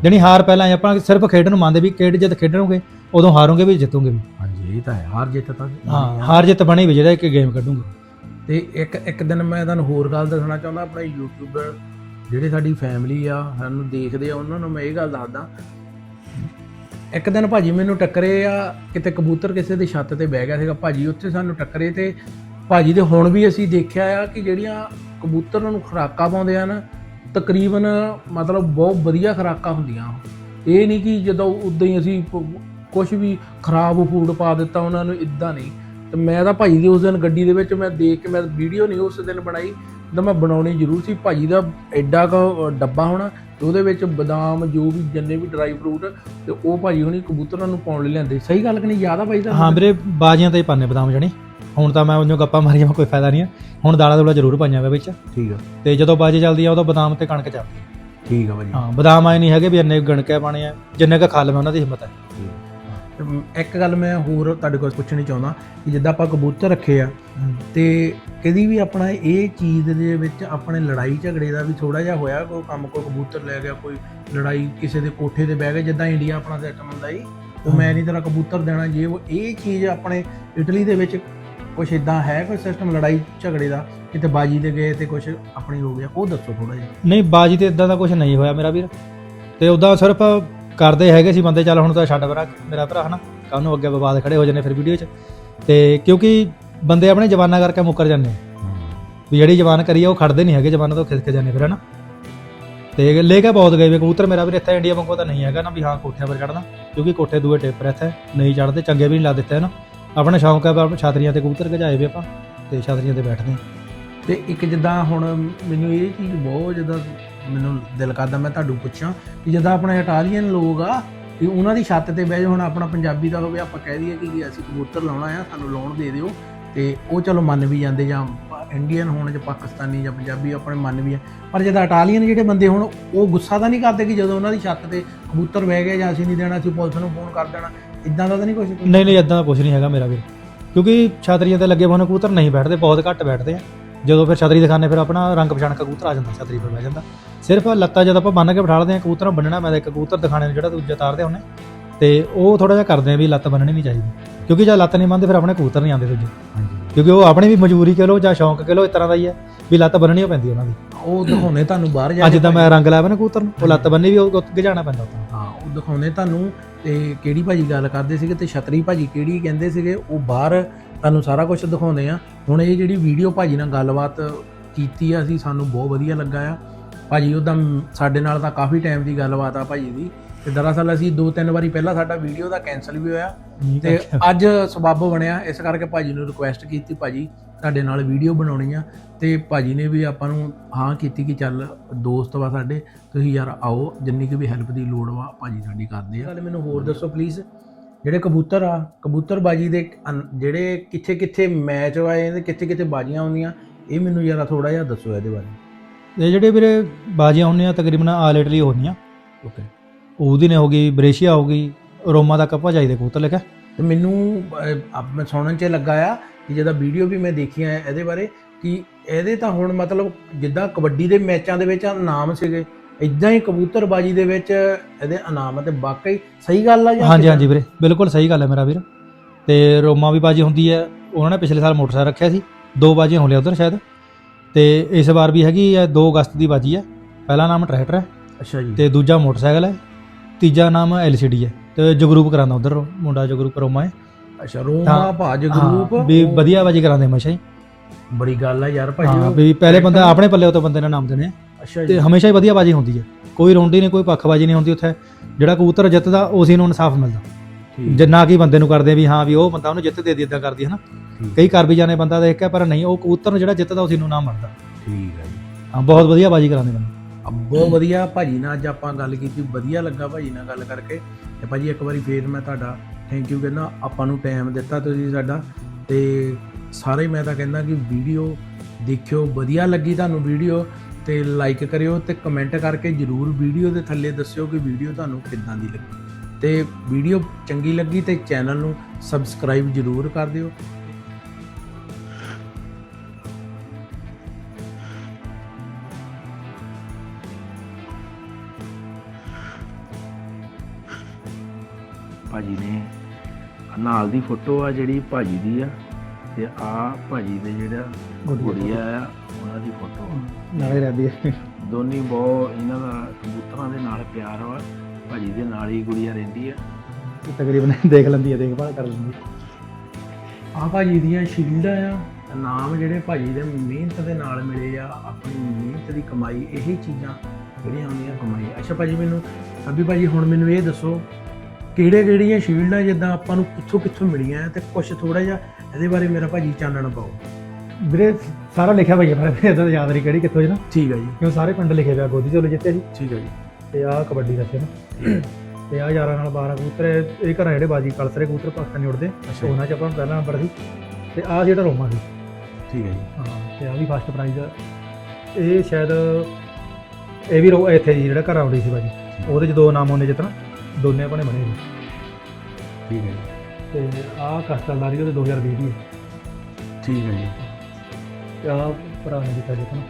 ਜਣੀ ਹਾਰ ਪਹਿਲਾਂ ਆਪਾਂ ਸਿਰਫ ਖੇਡਣ ਨੂੰ ਮੰਨਦੇ ਵੀ ਖੇਡ ਜਦ ਖੇਡਣਗੇ ਉਦੋਂ ਹਾਰੋਗੇ ਵੀ ਜਿੱਤੋਗੇ ਵੀ। ਹਾਂਜੀ ਇਹ ਤਾਂ ਹੈ ਹਾਰ ਜਿੱਤ ਤਾਂ ਹਾਂ ਹਾਰ ਜਿੱਤ ਬਣੀ ਵੀ ਜਿਹੜਾ ਇੱਕ ਗੇਮ ਕੱਢੂਗੇ ਤੇ ਇੱਕ ਇੱਕ ਦਿਨ ਮੈਂ ਤੁਹਾਨੂੰ ਹੋਰ ਗੱਲ ਦੱਸਣਾ ਚਾਹੁੰਦਾ ਆਪਣੇ ਯੂਟਿਊਬਰ ਜਿਹੜੇ ਸਾਡੀ ਫੈਮਿਲੀ ਆ, ਸਾਨੂੰ ਦੇਖਦੇ ਆ, ਉਹਨਾਂ ਨੂੰ ਮੈਂ ਇਹ ਗੱਲ ਦੱਸਦਾ। ਇੱਕ ਦਿਨ ਭਾਜੀ ਮੈਨੂੰ ਟੱਕਰੇ ਆ, ਕਿਤੇ ਕਬੂਤਰ ਕਿਸੇ ਦੀ ਛੱਤ ਤੇ ਬਹਿ ਗਿਆ ਸੀਗਾ ਭਾਜੀ, ਉੱਥੇ ਸਾਨੂੰ ਟੱਕਰੇ ਤੇ ਭਾਜੀ ਦੇ ਹੁਣ ਵੀ ਅਸੀਂ ਦੇਖਿਆ ਆ ਕਿ ਜਿਹੜੀਆਂ ਕਬੂਤਰ ਨੂੰ ਖੁਰਾਕਾਂ ਪਾਉਂਦੇ ਆ ਨਾ ਤਕਰੀਬਨ ਮਤਲਬ ਬਹੁਤ ਵਧੀਆ ਖੁਰਾਕਾਂ ਹੁੰਦੀਆਂ। ਇਹ ਨਹੀਂ ਕਿ ਜਦੋਂ ਉਦਾਂ ਹੀ ਅਸੀਂ ਕੁਝ ਵੀ ਖਰਾਬ ਫੂਡ ਪਾ ਦਿੱਤਾ ਉਹਨਾਂ ਨੂੰ ਇਦਾਂ ਨਹੀਂ। ਤੇ ਮੈਂ ਤਾਂ ਭਾਈ ਦੀ ਉਸ ਦਿਨ ਗੱਡੀ ਦੇ ਵਿੱਚ ਮੈਂ ਦੇਖ ਕੇ, ਮੈਂ ਵੀਡੀਓ ਨਹੀਂ ਉਸ ਦਿਨ ਬਣਾਈ ਤਾਂ ਮੈਂ ਬਣਾਉਣੀ ਜ਼ਰੂਰ ਸੀ। ਭਾਜੀ ਦਾ ਐਡਾ ਕੁ ਡੱਬਾ ਹੋਣਾ ਤੇ ਉਹਦੇ ਵਿੱਚ ਬਦਾਮ ਜੋ ਵੀ ਜਿੰਨੇ ਵੀ ਡਰਾਈ ਫਰੂਟ ਤੇ ਉਹ ਭਾਜੀ ਹੁਣੀ ਕਬੂਤਰਾਂ ਨੂੰ ਪਾਉਣ ਲਈ ਲਿਆਂਦੇ। ਸਹੀ ਗੱਲ ਕਿ ਨਹੀਂ? ਯਾਦ ਆ ਭਾਈ ਦਾ ਹਾਂ ਵੀਰੇ ਬਾਜੀਆਂ ਤੇ ਹੀ ਪਾਣੇ ਬਦਾਮ ਜਣੀ। ਹੁਣ ਤਾਂ ਮੈਂ ਉਹਨੂੰ ਗੱਪਾਂ ਮਾਰੀਆਂ ਕੋਈ ਫਾਇਦਾ ਨਹੀਂ ਹੈ ਹੁਣ ਦਾਲਾਂ ਦੂਲਾ ਜ਼ਰੂਰ ਪਾਈਆਂ ਵੇ ਵਿੱਚ। ਠੀਕ ਆ। ਤੇ ਜਦੋਂ ਬਾਜੀ ਚੱਲਦੀ ਆ ਉਦੋਂ ਬਦਾਮ ਤੇ ਕਣਕ ਚੱਲਦੀ ਆ। ਠੀਕ ਆ ਭਾਜੀ। ਹਾਂ ਬਦਾਮ ਆਏ ਨਹੀਂ ਹੈਗੇ ਵੀ ਇੰਨੇ ਗਣਕੇ ਪਾਣੇ ਆ ਜਿੰਨੇ ਕ ਖਾ ਲਵਾਂ ਉਹਨਾਂ ਦੀ ਹਿੰਮਤ ਹੈ ਇੱਕ ਗੱਲ ਮੈਂ ਹੋਰ ਤੁਹਾਡੇ ਕੋਲ ਪੁੱਛਣੀ ਚਾਹੁੰਦਾ ਕਿ ਜਿੱਦਾਂ ਆਪਾਂ ਕਬੂਤਰ ਰੱਖੇ ਆ ਤੇ ਕਦੀ ਵੀ ਆਪਣਾ ਇਹ ਚੀਜ਼ ਦੇ ਵਿੱਚ ਆਪਣੇ ਲੜਾਈ ਝਗੜੇ ਦਾ ਵੀ ਥੋੜਾ ਜਿਹਾ ਹੋਇਆ? ਕੋਈ ਕੰਮ ਕੋਈ ਕਬੂਤਰ ਲੈ ਗਿਆ ਕੋਈ ਲੜਾਈ ਕਿਸੇ ਦੇ ਕੋਠੇ ਤੇ ਬਹਿ ਗਏ ਜਿੱਦਾਂ ਇੰਡੀਆ ਆਪਣਾ ਸਿਸਟਮ ਹੁੰਦਾ ਜੀ ਉਹ ਮੈਂ ਨਹੀਂ ਤੇਰਾ ਕਬੂਤਰ ਦੇਣਾ ਜੇ ਉਹ ਇਹ ਚੀਜ਼ ਆਪਣੇ ਇਟਲੀ ਦੇ ਵਿੱਚ ਕੁਝ ਇਦਾਂ ਹੈ ਕੋਈ ਸਿਸਟਮ ਲੜਾਈ ਝਗੜੇ ਦਾ? ਕਿਤੇ ਬਾਜੀ ਤੇ ਗਏ ਤੇ ਕੁਝ ਆਪਣੀ ਹੋ ਗਿਆ ਉਹ ਦੱਸੋ ਥੋੜਾ ਜਿਹਾ। ਨਹੀਂ ਬਾਜੀ ਤੇ ਇਦਾਂ ਦਾ ਕੁਝ ਨਹੀਂ ਹੋਇਆ ਮੇਰਾ ਵੀਰ। ਤੇ ਉਦਾਂ ਸਿਰਫ ਕਰਦੇ ਹੈਗੇ ਸੀ ਬੰਦੇ, ਚੱਲ ਹੁਣ ਤਾਂ ਛੱਡ ਭਰਾ ਮੇਰਾ ਭਰਾ, ਹਨਾ? ਕੱਲ ਨੂੰ ਅੱਗੇ ਵਿਵਾਦ ਖੜੇ ਹੋ ਜਾਂਦੇ ਫਿਰ ਵੀਡੀਓ 'ਚ। ਤੇ ਕਿਉਂਕਿ ਬੰਦੇ ਆਪਣੇ ਜਵਾਨਾਂ ਕਰਕੇ ਮੁੱਕਰ ਜਾਂਦੇ ਵੀ ਜਿਹੜੀ ਜਵਾਨ ਕਰੀ ਆ, ਉਹ ਖੜਦੇ ਨਹੀਂ ਹੈਗੇ, ਜਵਾਨਾਂ ਤੋਂ ਖਿਸਕ ਜਾਂਦੇ ਫਿਰ, ਹਨਾ? ਤੇ ਲੈ ਕੇ ਬਹੁਤ ਗਏ ਵੀ ਕਬੂਤਰ ਮੇਰਾ ਵੀ ਇੱਥੇ ਇੰਡੀਆ ਵਾਂਗੂ ਤਾਂ ਨਹੀਂ ਹੈਗਾ ਨਾ, ਵੀ ਹਾਂ ਕੋਠਿਆਂ 'ਪਰ ਚੜਨਾ ਕਿਉਂਕਿ ਕੋਠੇ ਦੂਏ ਟੇਪਰ ਇੱਥੇ, ਨਹੀਂ ਚੜਦੇ ਚੰਗੇ ਵੀ ਨਹੀਂ ਲਾ ਦਿੱਤੇ ਨਾ ਆਪਣਾ ਸ਼ੌਂਕ ਹੈ ਵੀ ਆਪਾਂ ਛਾਤਰੀਆਂ ਤੇ ਕਬੂਤਰ ਗਜਾਏ ਵੀ ਆਪਾਂ, ਤੇ ਛਾਤਰੀਆਂ ਤੇ ਬੈਠਦੇ ਹਾਂ। ਤੇ ਇੱਕ ਜਿੱਦਾਂ ਹੁਣ ਮੈਨੂੰ ਇਹ ਚੀਜ਼ ਬਹੁਤ ਜਿੱਦਾਂ ਮੈਨੂੰ ਦਿਲ ਕਰਦਾ ਮੈਂ ਤੁਹਾਨੂੰ ਪੁੱਛਾਂ ਕਿ ਜਿੱਦਾਂ ਆਪਣੇ ਇਟਾਲੀਅਨ ਲੋਕ ਆ ਕਿ ਉਹਨਾਂ ਦੀ ਛੱਤ ਤੇ ਬਹਿ ਜਾ ਹੁਣ ਆਪਣਾ ਪੰਜਾਬੀ ਦਾ ਹੋਵੇ ਆਪਾਂ ਕਹਿ ਦਈਏ ਕਿ ਅਸੀਂ ਕਬੂਤਰ ਲਾਉਣਾ ਆ, ਸਾਨੂੰ ਲਾਉਣ ਦੇ ਦਿਓ। ਤੇ ਉਹ ਚਲੋ ਮੰਨ ਵੀ ਜਾਂਦੇ ਜਾਂ ਇੰਡੀਅਨ ਹੋਣ ਜਾਂ ਪਾਕਿਸਤਾਨੀ ਜਾਂ ਪੰਜਾਬੀ ਆਪਣੇ ਮੰਨ ਵੀ ਆ। ਪਰ ਜਦੋਂ ਇਟਾਲੀਅਨ ਜਿਹੜੇ ਬੰਦੇ ਹੁਣ, ਉਹ ਗੁੱਸਾ ਤਾਂ ਨਹੀਂ ਕਰਦੇ ਕਿ ਜਦੋਂ ਉਹਨਾਂ ਦੀ ਛੱਤ ਤੇ ਕਬੂਤਰ ਬਹਿ ਗਏ ਜਾਂ ਅਸੀਂ ਨਹੀਂ ਦੇਣਾ, ਅਸੀਂ ਪੁਲਿਸ ਨੂੰ ਫੋਨ ਕਰ ਦੇਣਾ। ਇਦਾਂ ਦਾ ਤਾਂ ਨਹੀਂ ਕੁਝ ਨਹੀਂ ਨਹੀਂ ਇਦਾਂ ਦਾ ਕੁਝ ਨਹੀਂ ਹੈਗਾ ਮੇਰਾ ਵੀਰ। ਕਿਉਂਕਿ ਛਾਤਰੀਆਂ ਤੇ ਲੱਗੇ ਹੋਣ ਕਬੂਤਰ ਨਹੀਂ ਬੈਠਦੇ, ਬਹੁਤ ਘੱਟ ਬੈਠਦੇ ਆ। ਜਦੋਂ ਫਿਰ ਛਤਰੀ ਦਿਖਾਣੇ ਫਿਰ ਆਪਣਾ ਰੰਗ ਪਛਾਣ ਕਬੂਤਰ ਆ ਜਾਂਦਾ ਛਤਰੀ 'ਤੇ ਬਹਿ ਜਾਂਦਾ। ਸਿਰਫ ਲੱਤਾਂ ਜਦ ਆਪਾਂ ਬੰਨ ਕੇ ਬਿਠਾ ਲਦੇ ਆ ਕਬੂਤਰ ਨੂੰ ਬੰਨਣਾ ਮੈਂ ਤਾਂ ਇੱਕ ਕਬੂਤਰ ਦਿਖਾਣੇ ਨੂੰ ਜਿਹੜਾ ਦੂਜਾ ਤਾਰਦੇ ਉਹਨੇ ਤੇ ਉਹ ਥੋੜਾ ਜਿਹਾ ਕਰਦੇ ਆ ਵੀ ਲੱਤ ਬੰਨਣੀ ਨਹੀਂ ਚਾਹੀਦੀ। ਕਿਉਂਕਿ ਜਦ ਲੱਤ ਨਹੀਂ ਬੰਨਦੇ ਫਿਰ ਆਪਣੇ ਕਬੂਤਰ ਨਹੀਂ ਆਉਂਦੇ ਦੂਜੇ। ਕਿਉਂਕਿ ਉਹ ਆਪਣੀ ਵੀ ਮਜਬੂਰੀ ਕਹ ਲੋ ਜਾਂ ਸ਼ੌਂਕ ਕਹ ਲੋ ਇਸ ਤਰ੍ਹਾਂ ਦਾ ਹੀ ਹੈ ਵੀ ਲੱਤ ਬੰਨਣੀ ਪੈਂਦੀ ਉਹਨਾਂ ਦੀ। ਉਹ ਦਿਖਾਉਣੇ ਤੁਹਾਨੂੰ ਬਾਹਰ ਜਾ ਅੱਜ ਕੇ ਜਿੱਦਾਂ ਮੈਂ ਰੰਗ ਲਾਇਆ ਨਾ ਕਬੂਤਰ ਨੂੰ ਉਹ ਲੱਤ ਬੰਨੀ ਵੀ ਉਹ ਗਜਾਣਾ ਪੈਂਦਾ ਦਿਖਾਉਂਦੇ ਤੁਹਾਨੂੰ ਤੇ ਕਿਹੜੀ ਭਾਜੀ ਗੱਲ ਕਰਦੇ ਸੀਗੇ ਤੇ ਛਤਰੀ ਭਾਜੀ ਕਿਹੜੀ ਕਹਿੰਦੇ ਸੀਗੇ, ਉਹ ਬਾਹਰ ਤੁਹਾਨੂੰ ਸਾਰਾ ਕੁਝ ਦਿਖਾਉਂਦੇ ਆ। ਹੁਣ ਇਹ ਜਿਹੜੀ ਵੀਡੀਓ ਭਾਜੀ ਨਾਲ ਗੱਲਬਾਤ ਕੀਤੀ ਆ, ਅਸੀਂ ਸਾਨੂੰ ਬਹੁਤ ਵਧੀਆ ਲੱਗਾ ਆ। ਭਾਜੀ ਉਹਦਾ ਸਾਡੇ ਨਾਲ ਤਾਂ ਕਾਫੀ ਟਾਈਮ ਦੀ ਗੱਲਬਾਤ ਆ ਭਾਜੀ ਦੀ। ਤੇ ਦਰਅਸਲ ਅਸੀਂ ਦੋ ਤਿੰਨ ਵਾਰੀ ਪਹਿਲਾਂ ਸਾਡਾ ਵੀਡੀਓ ਦਾ ਕੈਨਸਲ ਵੀ ਹੋਇਆ ਤੇ ਅੱਜ ਸਬੱਬ ਬਣਿਆ ਇਸ ਕਰਕੇ ਭਾਜੀ ਨੂੰ ਰਿਕੁਐਸਟ ਕੀਤੀ ਭਾਜੀ ਤੁਹਾਡੇ ਨਾਲ ਵੀਡੀਓ ਬਣਾਉਣੀ ਆ ਤੇ ਭਾਜੀ ਨੇ ਵੀ ਆਪਾਂ ਨੂੰ ਹਾਂ ਕੀਤੀ ਕਿ ਚੱਲ ਦੋਸਤ ਵਾ ਸਾਡੇ ਤੁਸੀਂ ਯਾਰ ਆਓ ਜਿੰਨੀ ਕਿ ਵੀ ਹੈਲਪ ਦੀ ਲੋੜ ਵਾ ਭਾਜੀ ਸਾਡੀ ਕਰਦੇ ਆ। ਮੈਨੂੰ ਹੋਰ ਦੱਸੋ ਪਲੀਜ਼ ਜਿਹੜੇ ਕਬੂਤਰ ਆ ਕਬੂਤਰਬਾਜੀ ਦੇ ਅਨ- ਜਿਹੜੇ ਕਿੱਥੇ ਕਿੱਥੇ ਮੈਚ ਹੋਏ ਤੇ ਕਿੱਥੇ ਕਿੱਥੇ ਬਾਜੀਆਂ ਹੁੰਦੀਆਂ ਇਹ ਮੈਨੂੰ ਯਾਰਾ ਥੋੜਾ ਜਿਹਾ ਦੱਸੋ ਇਹਦੇ ਬਾਰੇ। ਇਹ ਜਿਹੜੇ ਵੀਰੇ ਬਾਜੀਆਂ ਹੁੰਦੀਆਂ ਤਕਰੀਬਨ ਆਲ ਇਟਲੀ ਹੁੰਦੀਆਂ ਓਕੇ ਉਹਦੀ ਨੇ ਹੋ ਗਈ ਬ੍ਰੇਸ਼ੀਆ ਹੋ ਗਈ ਰੋਮਾ ਦਾ ਕੱਪਾ ਜਾਈ ਦੇ ਕਬੂਤਰ ਲਿਖਿਆ ਤੇ ਮੈਨੂੰ ਅਹ, ਅਬ ਮੈਂ ਸੁਣਨ ਚ ਲੱਗਾ ਆ ਕਿ ਜਿਹਦਾ ਵੀਡੀਓ ਵੀ ਮੈਂ ਦੇਖੀਆਂ ਹੈ ਇਹਦੇ ਬਾਰੇ ਕਿ ਇਹਦੇ ਤਾਂ ਹੁਣ ਮਤਲਬ ਜਿੱਦਾਂ ਕਬੱਡੀ ਦੇ ਮੈਚਾਂ ਦੇ ਵਿੱਚ ਨਾਮ ਸੀਗੇ ਇਦਾਂ ਹੀ ਕਬੂਤਰਬਾਜੀ ਦੇ ਵਿੱਚ ਇਹਦੇ ਇਨਾਮ ਆ ਤੇ ਵਾਕਈ ਸਹੀ ਗੱਲ ਆ ਜਾਂ ਹਾਂਜੀ? ਹਾਂਜੀ ਵੀਰੇ ਬਿਲਕੁਲ ਸਹੀ ਗੱਲ ਹੈ ਮੇਰਾ ਵੀਰ। ਤੇ ਰੋਮਾ ਵੀ ਬਾਜੀ ਹੁੰਦੀ ਹੈ ਉਹਨਾਂ ਨੇ ਪਿਛਲੇ ਸਾਲ ਮੋਟਰਸਾਈਕਲ ਰੱਖਿਆ ਸੀ ਦੋ ਬਾਜੀਆਂ ਹੋਲੀਆਂ ਉਧਰ ਸ਼ਾਇਦ। ਤੇ ਇਸ ਵਾਰ ਵੀ ਹੈਗੀ ਹੈ 2 ਅਗਸਤ ਦੀ ਬਾਜੀ ਹੈ ਪਹਿਲਾ ਨਾਮ ਟਰੈਕਟਰ ਹੈ ਅੱਛਾ ਜੀ। ਤੇ ਦੂਜਾ ਮੋਟਰਸਾਈਕਲ ਹੈ ਤੀਜਾ ਨਾਮ ਐਲਸੀਡੀ ਹੈ ਤੇ ਜਗਰੂਪ ਕਰਾਉਂਦਾ ਉਧਰ ਮੁੰਡਾ ਜਗਰੂਪ ਰੋਮਾ ਹੈ। ਅੱਛਾ ਰੋਮਾ ਭਾਜ ਹਾਂ, ਗਰੂਪ ਵੀ ਉਹ ਵਧੀਆ ਬਾਜੀ ਕਰਾਉਂਦੇ ਹਮੇਸ਼ਾ ਹੀ। ਬੜੀ ਗੱਲ ਆ ਯਾਰ ਭਾਜੀ ਹਾਂ ਉਹ- ਵੀ ਪਹਿਲੇ ਬੰਦਾ ਆਪਣੇ ਪੱਲੇ ਤੋਂ ਬੰਦੇ ਨੇ ਨਾਮ ਦੇਣੇ ਆ। ਅੱਛਾ ਜੀ। ਤੇ ਹਮੇਸ਼ਾ ਹੀ ਵਧੀਆ ਬਾਜੀ ਹੁੰਦੀ ਹੈ। ਕੋਈ ਰੌਂਡੀ ਨਹੀਂ ਕੋਈ ਪੱਖਬਾਜੀ ਨਹੀਂ ਹੁੰਦੀ ਉੱਥੇ। ਜਿਹੜਾ ਕਬੂਤਰ ਜਿੱਤਦਾ ਉਸੇ ਨੂੰ ਇਨਸਾਫ ਮਿਲਦਾ। ਠੀਕ। ਜਿੰਨਾ ਕੀ ਬੰਦੇ ਨੂੰ ਕਰਦੇ ਵੀ ਹਾਂ ਵੀ ਉਹ ਬੰਦਾ ਉਹਨੂੰ ਜਿੱਤ ਦੇ ਦੀ ਇਦਾਂ ਕਰਦੀ ਹੈ ਨਾ। ਠੀਕ। ਕਈ ਕਰ ਵੀ ਜਾਣੇ ਬੰਦਾ ਦੇਖ ਕੇ ਪਰ ਨਹੀਂ ਉਹ ਕਬੂਤਰ ਨੂੰ ਜਿਹੜਾ ਜਿੱਤਦਾ ਉਸੇ ਨੂੰ ਨਾਮ ਮਿਲਦਾ। ਠੀਕ ਹੈ ਜੀ। ਹਾਂ ਬਹੁਤ ਵਧੀਆ ਬਾਜੀ ਕਰਾਉਂਦੇ ਬੰਦੇ। ਬਹੁਤ ਵਧੀਆ ਭਾਜੀ ਨਾਲ ਅੱਜ ਆਪਾਂ ਗੱਲ ਕੀਤੀ, ਵਧੀਆ ਲੱਗਾ ਭਾਜੀ ਨਾਲ ਗੱਲ ਕਰਕੇ। ਤੇ ਭਾਜੀ ਇੱਕ ਵਾਰੀ ਫੇਰ ਮੈਂ ਤੁਹਾਡਾ ਥੈਂਕ ਯੂ ਕਹਿੰਦਾ, ਆਪਾਂ ਨੂੰ ਟਾਈਮ ਦਿੱਤਾ ਤੁਸੀਂ ਸਾਡਾ। ਤੇ ਸਾਰੇ ਮੈਂ ਤਾਂ ਕਹਿੰਦਾ ਕਿ ਵੀਡੀਓ ਦੇਖਿਓ, ਵਧੀਆ ਲੱਗੀ ਤੁਹਾਨੂੰ ਵੀਡੀਓ ਤੇ ਲਾਈਕ ਕਰਿਓ ਤੇ ਕਮੈਂਟ ਕਰਕੇ ਜਰੂਰ ਵੀਡੀਓ ਦੇ ਥੱਲੇ ਦੱਸਿਓ ਕਿ ਵੀਡੀਓ ਤੁਹਾਨੂੰ ਕਿੱਦਾਂ ਦੀ ਲੱਗੀ। ਤੇ ਵੀਡੀਓ ਚੰਗੀ ਲੱਗੀ ਤੇ ਚੈਨਲ ਨੂੰ ਸਬਸਕ੍ਰਾਈਬ ਜਰੂਰ ਕਰ ਦਿਓ। ਨਾਲ ਦੀ ਫੋਟੋ ਆ ਜਿਹੜੀ ਭਾਜੀ ਦੀ ਆ ਤੇ ਆ ਭਾਜੀ ਦੇ ਜਿਹੜਾ ਗੁੜੀਆ ਆ ਉਹਨਾਂ ਦੀ ਫੋਟੋ ਆ। ਨਾਲੇ ਰਹਿੰਦੀ ਹੈ ਦੋਨੀ ਬਹੁਤ ਇਹਨਾਂ ਦਾ ਕਬੂਤਰਾਂ ਦੇ ਨਾਲ ਪਿਆਰ ਵਾ ਭਾਜੀ ਦੇ ਨਾਲ ਹੀ ਗੁੜੀਆ ਰਹਿੰਦੀ ਆ। ਤਕਰੀਬਨ ਦੇਖ ਲੈਂਦੀ ਹੈ ਦੇਖਭਾਲ ਕਰ ਲੈਂਦੀ ਆ। ਭਾਜੀ ਦੀਆਂ ਸ਼ੀਲਡਾਂ ਆ। ਨਾਮ ਜਿਹੜੇ ਭਾਜੀ ਦੇ ਮਿਹਨਤ ਦੇ ਨਾਲ ਮਿਲੇ ਆ ਆਪਣੀ ਮਿਹਨਤ ਦੀ ਕਮਾਈ ਇਹੀ ਚੀਜ਼ਾਂ ਜਿਹੜੀਆਂ ਹੁੰਦੀਆਂ ਕਮਾਈ ਅੱਛਾ ਭਾਜੀ ਮੈਨੂੰ ਅਭੀ ਭਾਜੀ ਹੁਣ ਮੈਨੂੰ ਇਹ ਦੱਸੋ ਕਿਹੜੇ ਕਿਹੜੀਆਂ ਸ਼ੀਲਡਾਂ ਜਿੱਦਾਂ ਆਪਾਂ ਨੂੰ ਕਿੱਥੋਂ ਕਿੱਥੋਂ ਮਿਲੀਆਂ ਆ ਤੇ ਕੁਝ ਥੋੜਾ ਜਿਹਾ ਇਹਦੇ ਬਾਰੇ ਮੇਰਾ ਭਾਜੀ ਚਾਨਣ ਪਾਓ। ਵੀਰੇ ਸਾਰਾ ਲਿਖਿਆ ਪਰ ਇਹਦਾ ਤਾਂ ਯਾਦ ਨਹੀਂ ਕਿਹੜੀ ਕਿੱਥੋਂ ਜਨਾ ਠੀਕ ਹੈ ਜੀ। ਕਿਉਂ ਸਾਰੇ ਪਿੰਡ ਲਿਖੇ ਪਿਆ ਗੋਦੀ ਚੋਲੇ ਜਿੱਤੇ ਸੀ। ਠੀਕ ਹੈ ਜੀ। ਤੇ ਆਹ ਕਬੱਡੀ ਦਾ ਸੀ ਨਾ। ਤੇ ਆਹ ਯਾਰਾਂ ਨਾਲ 12 ਕਬੂਤਰ। ਇਹ ਘਰਾਂ ਜਿਹੜੇ ਬਾਜੀ ਕਲਸਰੇ ਕਬੂਤਰ ਪਾਕਿਸਤਾਨ ਨਹੀਂ ਉੜਦੇ ਅੱਛਾ ਉਹਨਾਂ ਚ ਆਪਾਂ ਨੂੰ ਪਹਿਲਾ ਨੰਬਰ ਸੀ। ਤੇ ਆਹ ਜਿਹੜਾ ਰੋਮਾ ਸੀ। ਠੀਕ ਹੈ ਜੀ। ਹਾਂ ਤੇ ਆਹ ਵੀ ਫਸਟ ਪ੍ਰਾਈਜ਼ ਇਹ ਸ਼ਾਇਦ ਇਹ ਵੀ ਰੋ ਇੱਥੇ ਜੀ ਜਿਹੜਾ ਘਰ ਆਉਂਦੀ ਸੀ ਬਾਜੀ ਉਹਦੇ ਚ ਦੋ ਨਾਮ ਆਉਂਦੇ ਜਿੱਤਣਾ। ਦੋਨੇ ਆਪਣੇ ਬਣੇ ਸੀ ਠੀਕ ਹੈ ਜੀ। ਤੇ ਆਹ ਕਸਟਲਦਾਰੀ ਉਹਦੇ 2020 ਦੀ ਹੈ। ਠੀਕ ਹੈ ਜੀ। ਤੇ ਆਹ ਭਰਾ ਨੇ ਜਿੱਤਿਆ ਜਿੱਤਣਾ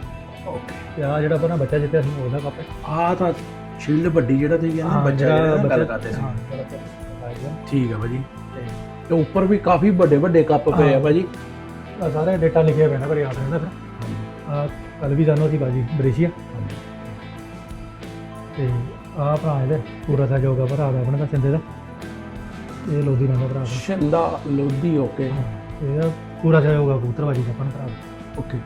ਓਕੇ। ਤੇ ਆਹ ਜਿਹੜਾ ਆਪਣਾ ਬੱਚਾ ਜਿੱਤਿਆ ਸੀ ਉਹਦਾ ਕੱਪ ਹੈ ਆ ਤਾਂ ਛਿੱਲ ਵੱਡੀ ਜਿਹੜਾ ਤੁਸੀਂ ਕਹਿੰਦੇ ਬੱਚਾ ਜਿਹੜਾ ਗੱਲ ਕਰਦੇ ਸੀ। ਠੀਕ ਹੈ ਭਾਜੀ। ਤੇ ਉੱਪਰ ਵੀ ਕਾਫੀ ਵੱਡੇ ਵੱਡੇ ਕੱਪ ਪਏ ਆ। ਭਾਜੀ। ਆਹ ਸਾਰੇ ਡੇਟਾ ਲਿਖਿਆ ਹੋਇਆ ਨਾ ਪਰ ਯਾਦ ਰਹਿੰਦਾ ਫਿਰ। ਆ ਕੱਲ ਵੀ ਜਾਨੋ ਸੀ ਬਾਜੀ ਬ੍ਰੇਸ਼ੀਆ ਤੇ ਆ ਭਰਾ ਇਹਦੇ ਪੂਰਾ ਸਹਿਯੋਗ ਆ ਭਰਾ ਦਾ ਆਪਣਾ ਦਾ ਸਿੰਦੇ ਦਾ। ਇਹ ਲੋਧੀ ਨਾਲ ਦਾ ਭਰਾ। ਦਾ ਸ਼ਿੰਦਾ ਲੋਧੀ ਓਕੇ। ਇਹਦਾ ਪੂਰਾ ਸਹਿਯੋਗ ਆ ਕਬੂਤਰਬਾਜੀ ਦਾ ਆਪਣਾ ਭਰਾ ਦਾ। ਓਕੇ।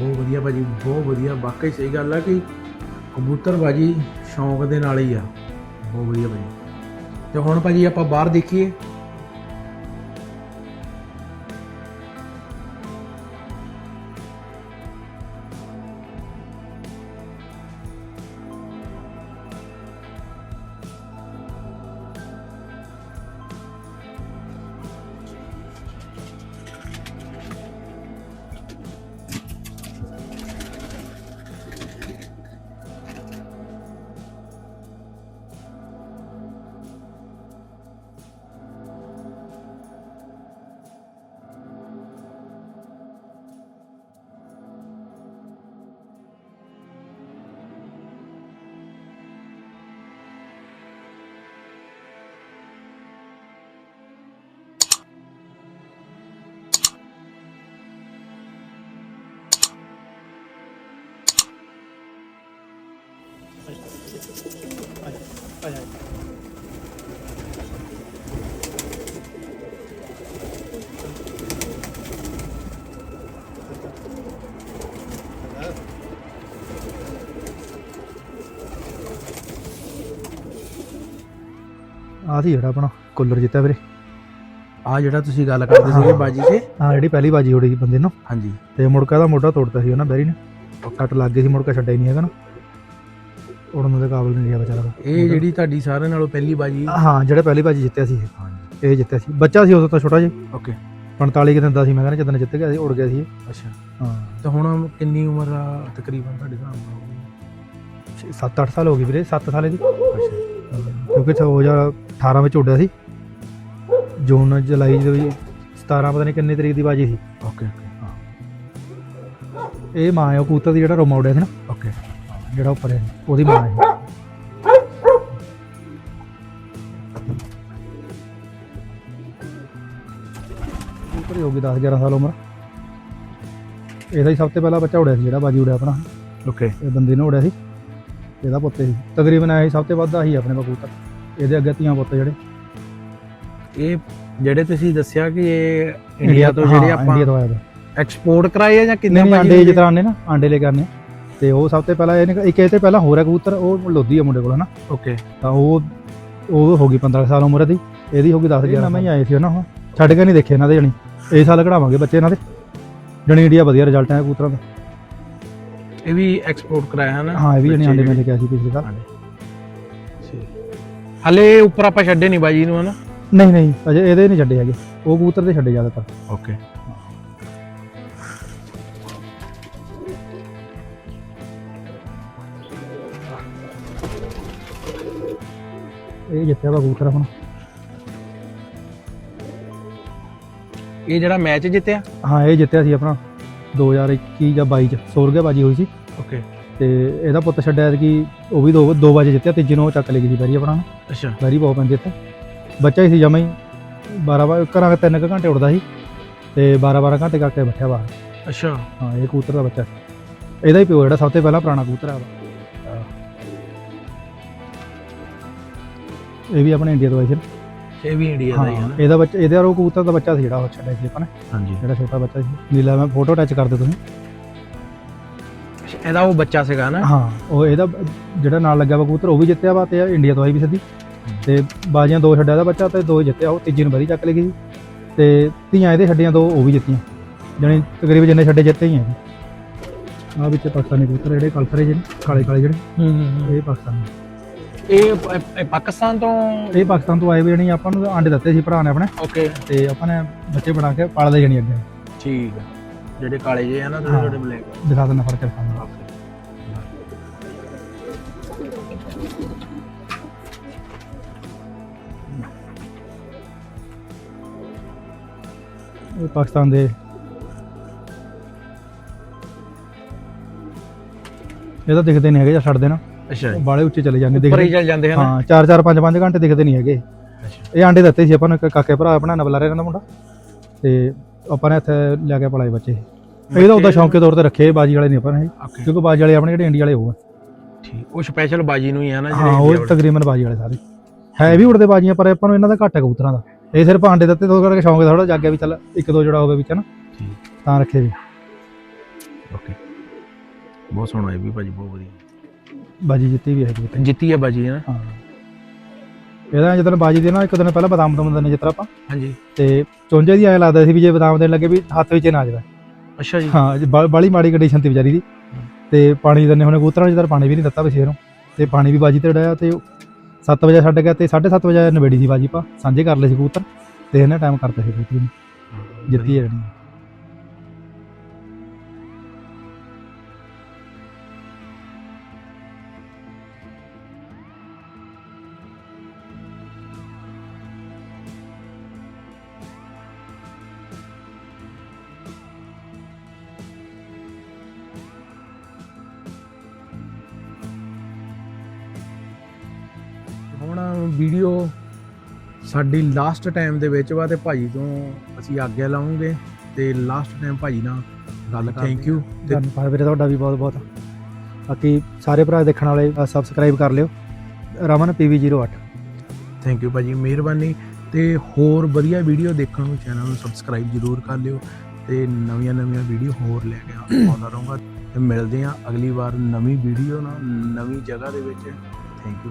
ਬਹੁਤ ਵਧੀਆ ਭਾਜੀ ਬਹੁਤ ਵਧੀਆ। ਵਾਕਈ ਸਹੀ ਗੱਲ ਆ ਕਿ ਕਬੂਤਰਬਾਜੀ ਸ਼ੌਂਕ ਦੇ ਨਾਲ ਹੀ ਆ। ਬਹੁਤ ਵਧੀਆ ਭਾਜੀ। ਤੇ ਹੁਣ ਭਾਜੀ ਆਪਾਂ ਬਾਹਰ ਦੇਖੀਏ। ਆ ਸੀ ਜਿਹੜਾ ਆਪਣਾ ਕੁੱਲਰ ਜਿੱਤਿਆ ਵੀਰੇ। ਆ ਜਿਹੜਾ ਤੁਸੀਂ ਗੱਲ ਕਰਦੇ ਸੀਗੇ ਬਾਜੀ 'ਚ? ਆ ਜਿਹੜੀ ਪਹਿਲੀ ਬਾਜੀ ਉੜੀ ਸੀ ਬੰਦੇ ਨੂੰ। ਹਾਂਜੀ। ਤੇ ਮੁੜਕਾ ਦਾ ਮੋਢਾ ਤੋੜਤਾ ਸੀ ਉਹਨਾਂ ਬੈਰੀ ਨੇ। ਕੱਟ ਲੱਗ ਗਈ ਸੀ ਮੁੜਕਾ ਛੱਡਿਆ ਹੀ ਨਹੀਂ ਹੈਗਾ ਨਾ। ਉੜਨ ਦੇ ਕਾਬਲ ਨਹੀਂ ਰਿਹਾ ਵਿਚਾਰਾ। ਇਹ ਜਿਹੜੀ ਤੁਹਾਡੀ ਸਾਰਿਆਂ ਨਾਲੋਂ ਪਹਿਲੀ ਬਾਜੀ? ਹਾਂ ਜਿਹੜਾ ਪਹਿਲੀ ਬਾਜੀ ਜਿੱਤਿਆ ਸੀ ਇਹ। ਹਾਂਜੀ। ਇਹ ਜਿੱਤਿਆ ਸੀ। ਬੱਚਾ ਸੀ ਉਦੋਂ ਤਾਂ ਛੋਟਾ ਜਿਹਾ। ਓਕੇ। 45 ਕਿ ਦਿੰਦਾ ਸੀ ਮੈਂ ਕਹਿੰਦਾ ਜਦੋਂ ਜਿੱਤ ਗਿਆ ਸੀ ਉੜ ਗਿਆ ਸੀ ਇਹ। ਅੱਛਾ। ਹਾਂ। ਤੇ ਹੁਣ ਕਿੰਨੀ ਉਮਰ ਆ ਤਕਰੀਬਨ ਤੁਹਾਡੇ ਹਿਸਾਬ ਨਾਲ? 7-8 ਸਾਲ ਹੋ ਗਈ ਵੀਰੇ 7 ਸਾਲੇ ਦੀ ਅੱਛਾ। ਕਿਉਂਕਿ 2018 ਵਿੱਚ ਉੱਡਿਆ ਸੀ ਜੂਨ ਜੁਲਾਈ ਦੇ ਵਿੱਚ 17 ਪਤਾ ਨਹੀਂ ਕਿੰਨੀ ਤਰੀਕ ਦੀ ਬਾਜੀ ਸੀ। ਓਕੇ ਇਹ ਮਾਂ ਹੈ ਉਹ ਕਬੂਤਰ ਦੀ ਜਿਹੜਾ ਰੋਮਾ ਉੱਡਿਆ ਸੀ ਨਾ। ਓਕੇ ਜਿਹੜਾ ਉੱਪਰ ਹੈ ਉਹਦੀ ਮਾਂ ਹੈ। ਹੋ ਗਈ 10 11 ਸਾਲ ਉਮਰ। ਇਹਦਾ ਹੀ ਸਭ ਤੋਂ ਪਹਿਲਾ ਬੱਚਾ ਉੜਿਆ ਸੀ ਜਿਹੜਾ ਬਾਜੀ ਉੜਿਆ ਆਪਣਾ। ਓਕੇ ਇਹ ਬੰਦੇ ਨੇ ਉੜਿਆ ਸੀ। ਇਹਦਾ ਪੁੱਤ ਸੀ ਤਕਰੀਬਨ ਇਹ ਸਭ ਤੋਂ ਵੱਧ ਆਹੀ ਆਪਣੇ ਕੋਲ ਕਬੂਤਰ ਇਹਦੇ ਅੱਗੇ ਧੀਆਂ ਪੁੱਤ ਜਿਹੜੇ। ਇਹ ਜਿਹੜੇ ਤੁਸੀਂ ਦੱਸਿਆ ਕਿ ਇਹ ਇੰਡੀਆ ਤੋਂ ਜਿਹੜੇ ਹਾਂ, ਆਪਾਂ ਇੰਡੀਆ ਤੋਂ ਆਇਆ ਵਾ। ਐਕਸਪੋਰਟ ਕਰਾਏ ਆ ਜਾਂ ਕਿੰਨੇ ਆਂਡੇ ਇਹ? ਜਿਸ ਤਰ੍ਹਾਂ ਨੇ ਨਾ ਆਂਡੇ ਲੈ ਕੇ ਆਨੇ ਤੇ ਉਹ ਸਭ ਤੋਂ ਪਹਿਲਾਂ ਇਹਨੇ ਇੱਕ ਇਹ ਤੇ ਪਹਿਲਾਂ ਹੋਰ ਹੈ ਕਬੂਤਰ ਉਹ ਲੋਧੀ ਆ ਮੁੰਡੇ ਕੋਲ ਹਨਾ। ਓਕੇ ਤਾਂ ਉਹ ਉਹ ਹੋ ਗਈ 15 ਸਾਲ ਉਮਰ ਦੀ ਇਹਦੀ ਹੋ ਗਈ 10 11 ਨਵੇਂ ਹੀ ਆਏ ਸੀ ਨਾ ਉਹ। ਛੱਡ ਕੇ ਨਹੀਂ ਦੇਖੇ ਇਹਨਾਂ ਦੇ ਜਣੀ। ਇਸ ਸਾਲ ਕਢਾਵਾਂਗੇ ਬੱਚੇ ਇਹਨਾਂ ਦੇ। ਜਣੀ ਇੰਡੀਆ ਵਧੀਆ ਰਿਜ਼ਲਟ ਆਇਆ ਕਬੂਤਰਾਂ ਦਾ। ਇਹ ਵੀ ਐਕਸਪੋਰਟ ਕਰਾਇਆ ਹੈ ਨਾ? ਹਾਂ ਇਹ ਵੀ ਬੱਚੇ ਆਂਡੇ ਮੈਂ ਲੈ ਕੇ ਆਇਆ ਸੀ ਪਿਛਲੇ ਸਾਲ ਹਲੇ ਉੱਪਰ ਆਪਾਂ ਛੱਡੇ ਨਹੀਂ ਬਾਜੀ ਨੂੰ ਹਨਾ? ਨਹੀਂ ਨਹੀਂ ਅਜੇ ਇਹਦੇ ਨਹੀਂ ਛੱਡੇ ਹੈਗੇ। ਉਹ ਕਬੂਤਰ ਤੇ ਛੱਡੇ ਜ਼ਿਆਦਾਤਰ। ਓਕੇ ਇਹ ਜਿੱਤਿਆ ਵਾ ਕਬੂਤਰ ਆਪਣਾ ਇਹ ਜਿਹੜਾ ਮੈਚ ਜਿੱਤਿਆ? ਹਾਂ ਇਹ ਜਿੱਤਿਆ ਸੀ ਆਪਣਾ। 2021 ਜਾਂ 22 ਚ ਸੌਰਗਿਆ ਬਾਜੀ ਹੋਈ ਸੀ। ਓਕੇ ਤੇ ਇਹਦਾ ਪੁੱਤ ਛੱਡਿਆ ਕਿ ਉਹ ਵੀ ਦੋ ਦੋ ਵਜੇ ਜਿੱਤਿਆ ਤੀਜੇ ਨੂੰ ਉਹ ਚੱਕ ਲਈ ਗਈ ਸੀ ਬੈਰੀ ਆਪਣਾ ਅੱਛਾ। ਵੈਰੀ ਬਹੁਤ ਪੈਂਦੀ ਇੱਥੇ। ਬੱਚਾ ਹੀ ਸੀ ਜਮਾ ਹੀ 12 ਵਾ- ਘਰਾਂ ਤਿੰਨ ਕੁ ਘੰਟੇ ਉੱਡਦਾ ਸੀ ਤੇ 12 12 ਘੰਟੇ ਕਰਕੇ ਬੈਠਿਆ ਬਾਹਰ। ਅੱਛਾ। ਹਾਂ ਇਹ ਕਬੂਤਰ ਦਾ ਬੱਚਾ। ਸੀ ਇਹਦਾ ਹੀ ਪਿਓ ਜਿਹੜਾ ਸਭ ਤੋਂ ਪਹਿਲਾਂ ਪੁਰਾਣਾ ਹੈ। ਉਹਦਾ। ਇਹ ਵੀ ਆਪਣੇ ਇੰਡੀਆ ਤੋਂ ਆਈ ਸੀ। ਇਹ ਵੀ ਇੰਡੀਆ ਦਾ ਹੀ ਹੈ ਨਾ। ਇਹਦਾ ਬੱਚਾ ਇਹਦੇ ਉਹ ਕਬੂਤਰ ਦਾ ਬੱਚਾ ਸੀ ਜਿਹੜਾ ਉਹ ਛੱਡਿਆ ਸੀ ਆਪਾਂ ਨੇ। ਹਾਂਜੀ। ਜਿਹੜਾ ਛੋਟਾ ਬੱਚਾ ਸੀ। ਨੀਲਾ ਮੈਂ ਫੋਟੋ ਟੱਚ ਕਰਦੇ ਤੁਸੀਂ। ਇਹਦਾ ਉਹ ਬੱਚਾ ਸੀਗਾ ਨਾ? ਹਾਂ ਉਹ ਇਹਦਾ ਜਿਹੜਾ ਨਾਲ ਲੱਗਿਆ ਵਾ ਕਬੂਤਰ ਉਹ ਵੀ ਜਿੱਤਿਆ ਵਾ ਤੇ ਇੰਡੀਆ ਤੋਂ ਆਈ ਵੀ ਸਿੱਧੀ। ਤੇ ਬਾਜੀਆਂ ਦੋ ਛੱਡਿਆ ਦਾ ਬੱਚਾ ਤੇ ਦੋ ਜਿੱਤਿਆ ਉਹ ਤੀਜੀ ਨੂੰ ਵਧੀ ਚੱਕ ਲਈ ਗਈ ਤੇ ਧੀਆਂ ਇਹਦੇ ਛੱਡੀਆਂ ਦੋ ਉਹ ਵੀ ਜਿੱਤੀਆਂ। ਜਾਣੀ ਤਕਰੀਬਨ ਜਿੰਨੇ ਛੱਡੇ ਜਿੱਤੇ ਹੀ ਆ ਆ ਵਿੱਚ ਪਾਕਿਸਤਾਨੀ ਕਬੂਤਰ ਜਿਹੜੇ ਕਲਫਰੇ ਜਿਹੜੇ ਕਾਲੇ ਕਾਲੇ ਜਿਹੜੇ। ਹੂੰ ਹੂੰ। ਇਹ ਪਾਕਿਸਤਾਨੀ। ਇਹ ਪ- ਇਹ ਪਾਕਿਸਤਾਨ ਤੋਂ? ਇਹ ਪਾਕਿਸਤਾਨ ਤੋਂ ਆਏ ਵੀ ਜਾਣੀ ਆਪਾਂ ਨੂੰ ਆਂਡੇ ਦਿੱਤੇ ਸੀ ਭਰਾ ਨੇ ਆਪਣੇ। ਓਕੇ ਤੇ ਆਪਾਂ ਨੇ ਬੱਚੇ ਬਣਾ ਕੇ ਪਾਲਦੇ ਜਾਣੀ ਅੱਗੇ। ਠੀਕ ਜਿਹੜੇ ਕਾਲੇ ਜੇ ਆ ਨਾ ਹਾਂ। ਥੋੜੇ ਬਲੈਕ ਦਿਖਾ ਦਿੰਦਾ ਫੜ ਕੇ ਦਿਖਾਉਂਦਾ ਇਹ ਪਾਕਿਸਤਾਨ ਦੇ ਇਹ ਤਾਂ ਦਿਖਦੇ ਨਹੀਂ ਹੈਗੇ ਜਾਂ ਛੱਡਦੇ ਨਾ। ਅੱਛਾ ਜੀ। ਬਾਲੇ ਉੱਚੇ ਚਲੇ ਜਾਂਦੇ ਉੱਪਰ ਹੀ ਦਿਖਦੇ ਚੱਲ ਜਾਂਦੇ ਹਨ। ਹਾਂ 4 4 5 5 ਘੰਟੇ ਦਿਖਦੇ ਨਹੀਂ ਹੈਗੇ। ਅੱਛਾ। ਇਹ ਆਂਡੇ ਦਿੱਤੇ ਸੀ ਆਪਾਂ ਨੂੰ ਇੱਕ ਕਾਕੇ ਭਰਾ ਆਪਣਾ ਨਵਲਾ ਰਿਹਾ ਦਾ ਮੁੰਡਾ। ਤੇ ਆਪਾਂ ਨੇ ਇੱਥੇ ਲਿਆ ਕੇ ਪਲਾਏ ਬੱਚੇ। ਇਹਦਾ ਉਹਦਾ ਸ਼ੌਂਕ ਤੌਰ ਤੇ ਰੱਖੇ ਬਾਜੀ ਵਾਲੇ ਨਹੀਂ ਆਪਾਂ ਨੇ। ਕਿਉਂਕਿ ਬਾਜੀ ਵਾਲੇ ਆਪਣੇ ਜਿਹੜੇ ਇੰਡੀਆ ਵਾਲੇ ਆ ਠੀਕ ਉਹ ਸਪੈਸ਼ਲ ਬਾਜੀ ਨੂੰ ਹੀ ਆ ਨਾ ਹਾਂ ਉਹ। ਤਕਰੀਬਨ ਬਾਜੀ ਵਾਲੇ ਸਾਰੇ। ਹੈ ਵੀ ਉੜਦੇ ਬਾਜੀਆਂ ਪਰ ਆਪਾਂ ਨੂੰ ਇਹਨਾਂ ਦਾ ਘੱਟ ਹੈ ਕਬੂਤਰਾਂ ਦਾ। ਇਹ ਸਿਰਫ ਆਂਡੇ ਦਿੱਤੇ ਤੋਂ ਕਰਕੇ ਸ਼ੌਂਕ ਥੋੜਾ ਜਾਗਿਆ ਵੀ ਚੱਲ ਇੱਕ ਦੋ ਜੋੜਾ ਹੋਵੇ ਵਿੱਚ ਨਾ। ਠੀਕ। ਤਾਂ ਰੱਖੇ ਵੀ। ਓਕੇ। ਬਹੁਤ ਸੋਹਣਾ ਹੈ ਵੀ ਭਾਜੀ ਬਹੁਤ ਵਧੀਆ। ਬਾਜੀ ਜਿੱਤੀ ਵੀ ਹੈ ਕਬੂਤਰ ਜਿੱਤੀ ਹੈ ਬਾਜੀ ਹੈ ਨਾ? ਹਾਂ। ਇਹਦਾ ਜਦੋਂ ਬਾਜੀ ਦੇ ਨਾ ਇੱਕ ਦਿਨ ਪਹਿਲਾਂ ਬਦਾਮ ਤੋਂ ਦਿੰਦੇ ਜਿੱਤਰਾ ਆਪਾਂ। ਹਾਂਜੀ। ਤੇ ਚੁੰਝੇ ਦੀ ਐ ਲੱਗਦਾ ਸੀ ਵੀ ਜੇ ਬਦਾਮ ਦੇਣ ਲੱਗੇ ਵੀ ਹੱਥ ਵਿੱਚ ਹੀ ਨਾ ਆ ਜਾਵੇ। ਅੱਛਾ ਜੀ। ਹਾਂ ਜੀ, ਬਾ- ਬਾਹਲੀ ਮਾੜੀ ਕੰਡੀਸ਼ਨ ਤੇ ਵਿਚਾਰੀ ਦੀ। ਤੇ ਪਾਣੀ ਦਿੰਦੇ ਹੁਣੇ ਕਬੂਤਰਾਂ ਨੂੰ ਜਦੋਂ ਪਾਣੀ ਵੀ ਨਹੀਂ ਦਿੱਤਾ ਬਸੇਰ ਨੂੰ ਤੇ ਪਾਣੀ ਵੀ ਬਾਜੀ ਤੇ ਡਾਇਆ ਤੇ 7 ਵਜੇ ਛੱਡ ਗਿਆ ਤੇ 7:30 ਵਜੇ ਨਵੇੜੀ ਸੀ ਬਾਜੀ ਪਾ ਸਾਂਝੇ ਕਰ ਲਏ ਸੀ ਕਬੂਤਰ। ਤੇ ਇਹਨੇ ਟਾਈਮ ਕਰਤਾ ਸੀ ਕਬੂਤਰ ਨੂੰ। ਜਿੱਤੀ ਹੈ ਹੁਣ ਵੀਡੀਓ ਸਾਡੀ ਲਾਸਟ ਟਾਈਮ ਦੇ ਵਿੱਚ ਵਾ ਤੇ ਭਾਜੀ ਤੋਂ ਅਸੀਂ ਆਗਿਆ ਲਾਉਂਗੇ ਤੇ ਲਾਸਟ ਟਾਈਮ ਭਾਜੀ ਨਾਲ ਗੱਲ ਕਰਦੇ ਥੈਂਕ ਯੂ ਤੇ ਧੰਨਵਾਦ ਵੀਰੇ ਤੁਹਾਡਾ ਵੀ ਬਹੁਤ ਬਹੁਤ। ਬਾਕੀ ਸਾਰੇ ਭਰਾ ਦੇਖਣ ਵਾਲੇ ਸਬਸਕ੍ਰਾਈਬ ਕਰ ਲਿਓ। ਰਮਨ PV08 ਥੈਂਕ ਯੂ ਭਾਜੀ ਮਿਹਰਬਾਨੀ। ਤੇ ਹੋਰ ਵਧੀਆ ਵੀਡੀਓ ਦੇਖਣ ਨੂੰ ਚੈਨਲ ਨੂੰ ਸਬਸਕ੍ਰਾਈਬ ਜਰੂਰ ਕਰ ਲਿਓ ਤੇ ਨਵੀਆਂ ਨਵੀਆਂ ਵੀਡੀਓ ਹੋਰ ਲੈ ਕੇ ਆ- ਆਉਂਦਾ ਰਹੂੰਗਾ। ਤੇ ਮਿਲਦੇ ਆ ਅਗਲੀ ਵਾਰ ਨਵੀਂ ਵੀਡੀਓ ਨਾਲ ਨਵੀਂ ਜਗ੍ਹਾ ਦੇ ਵਿੱਚ। Thank you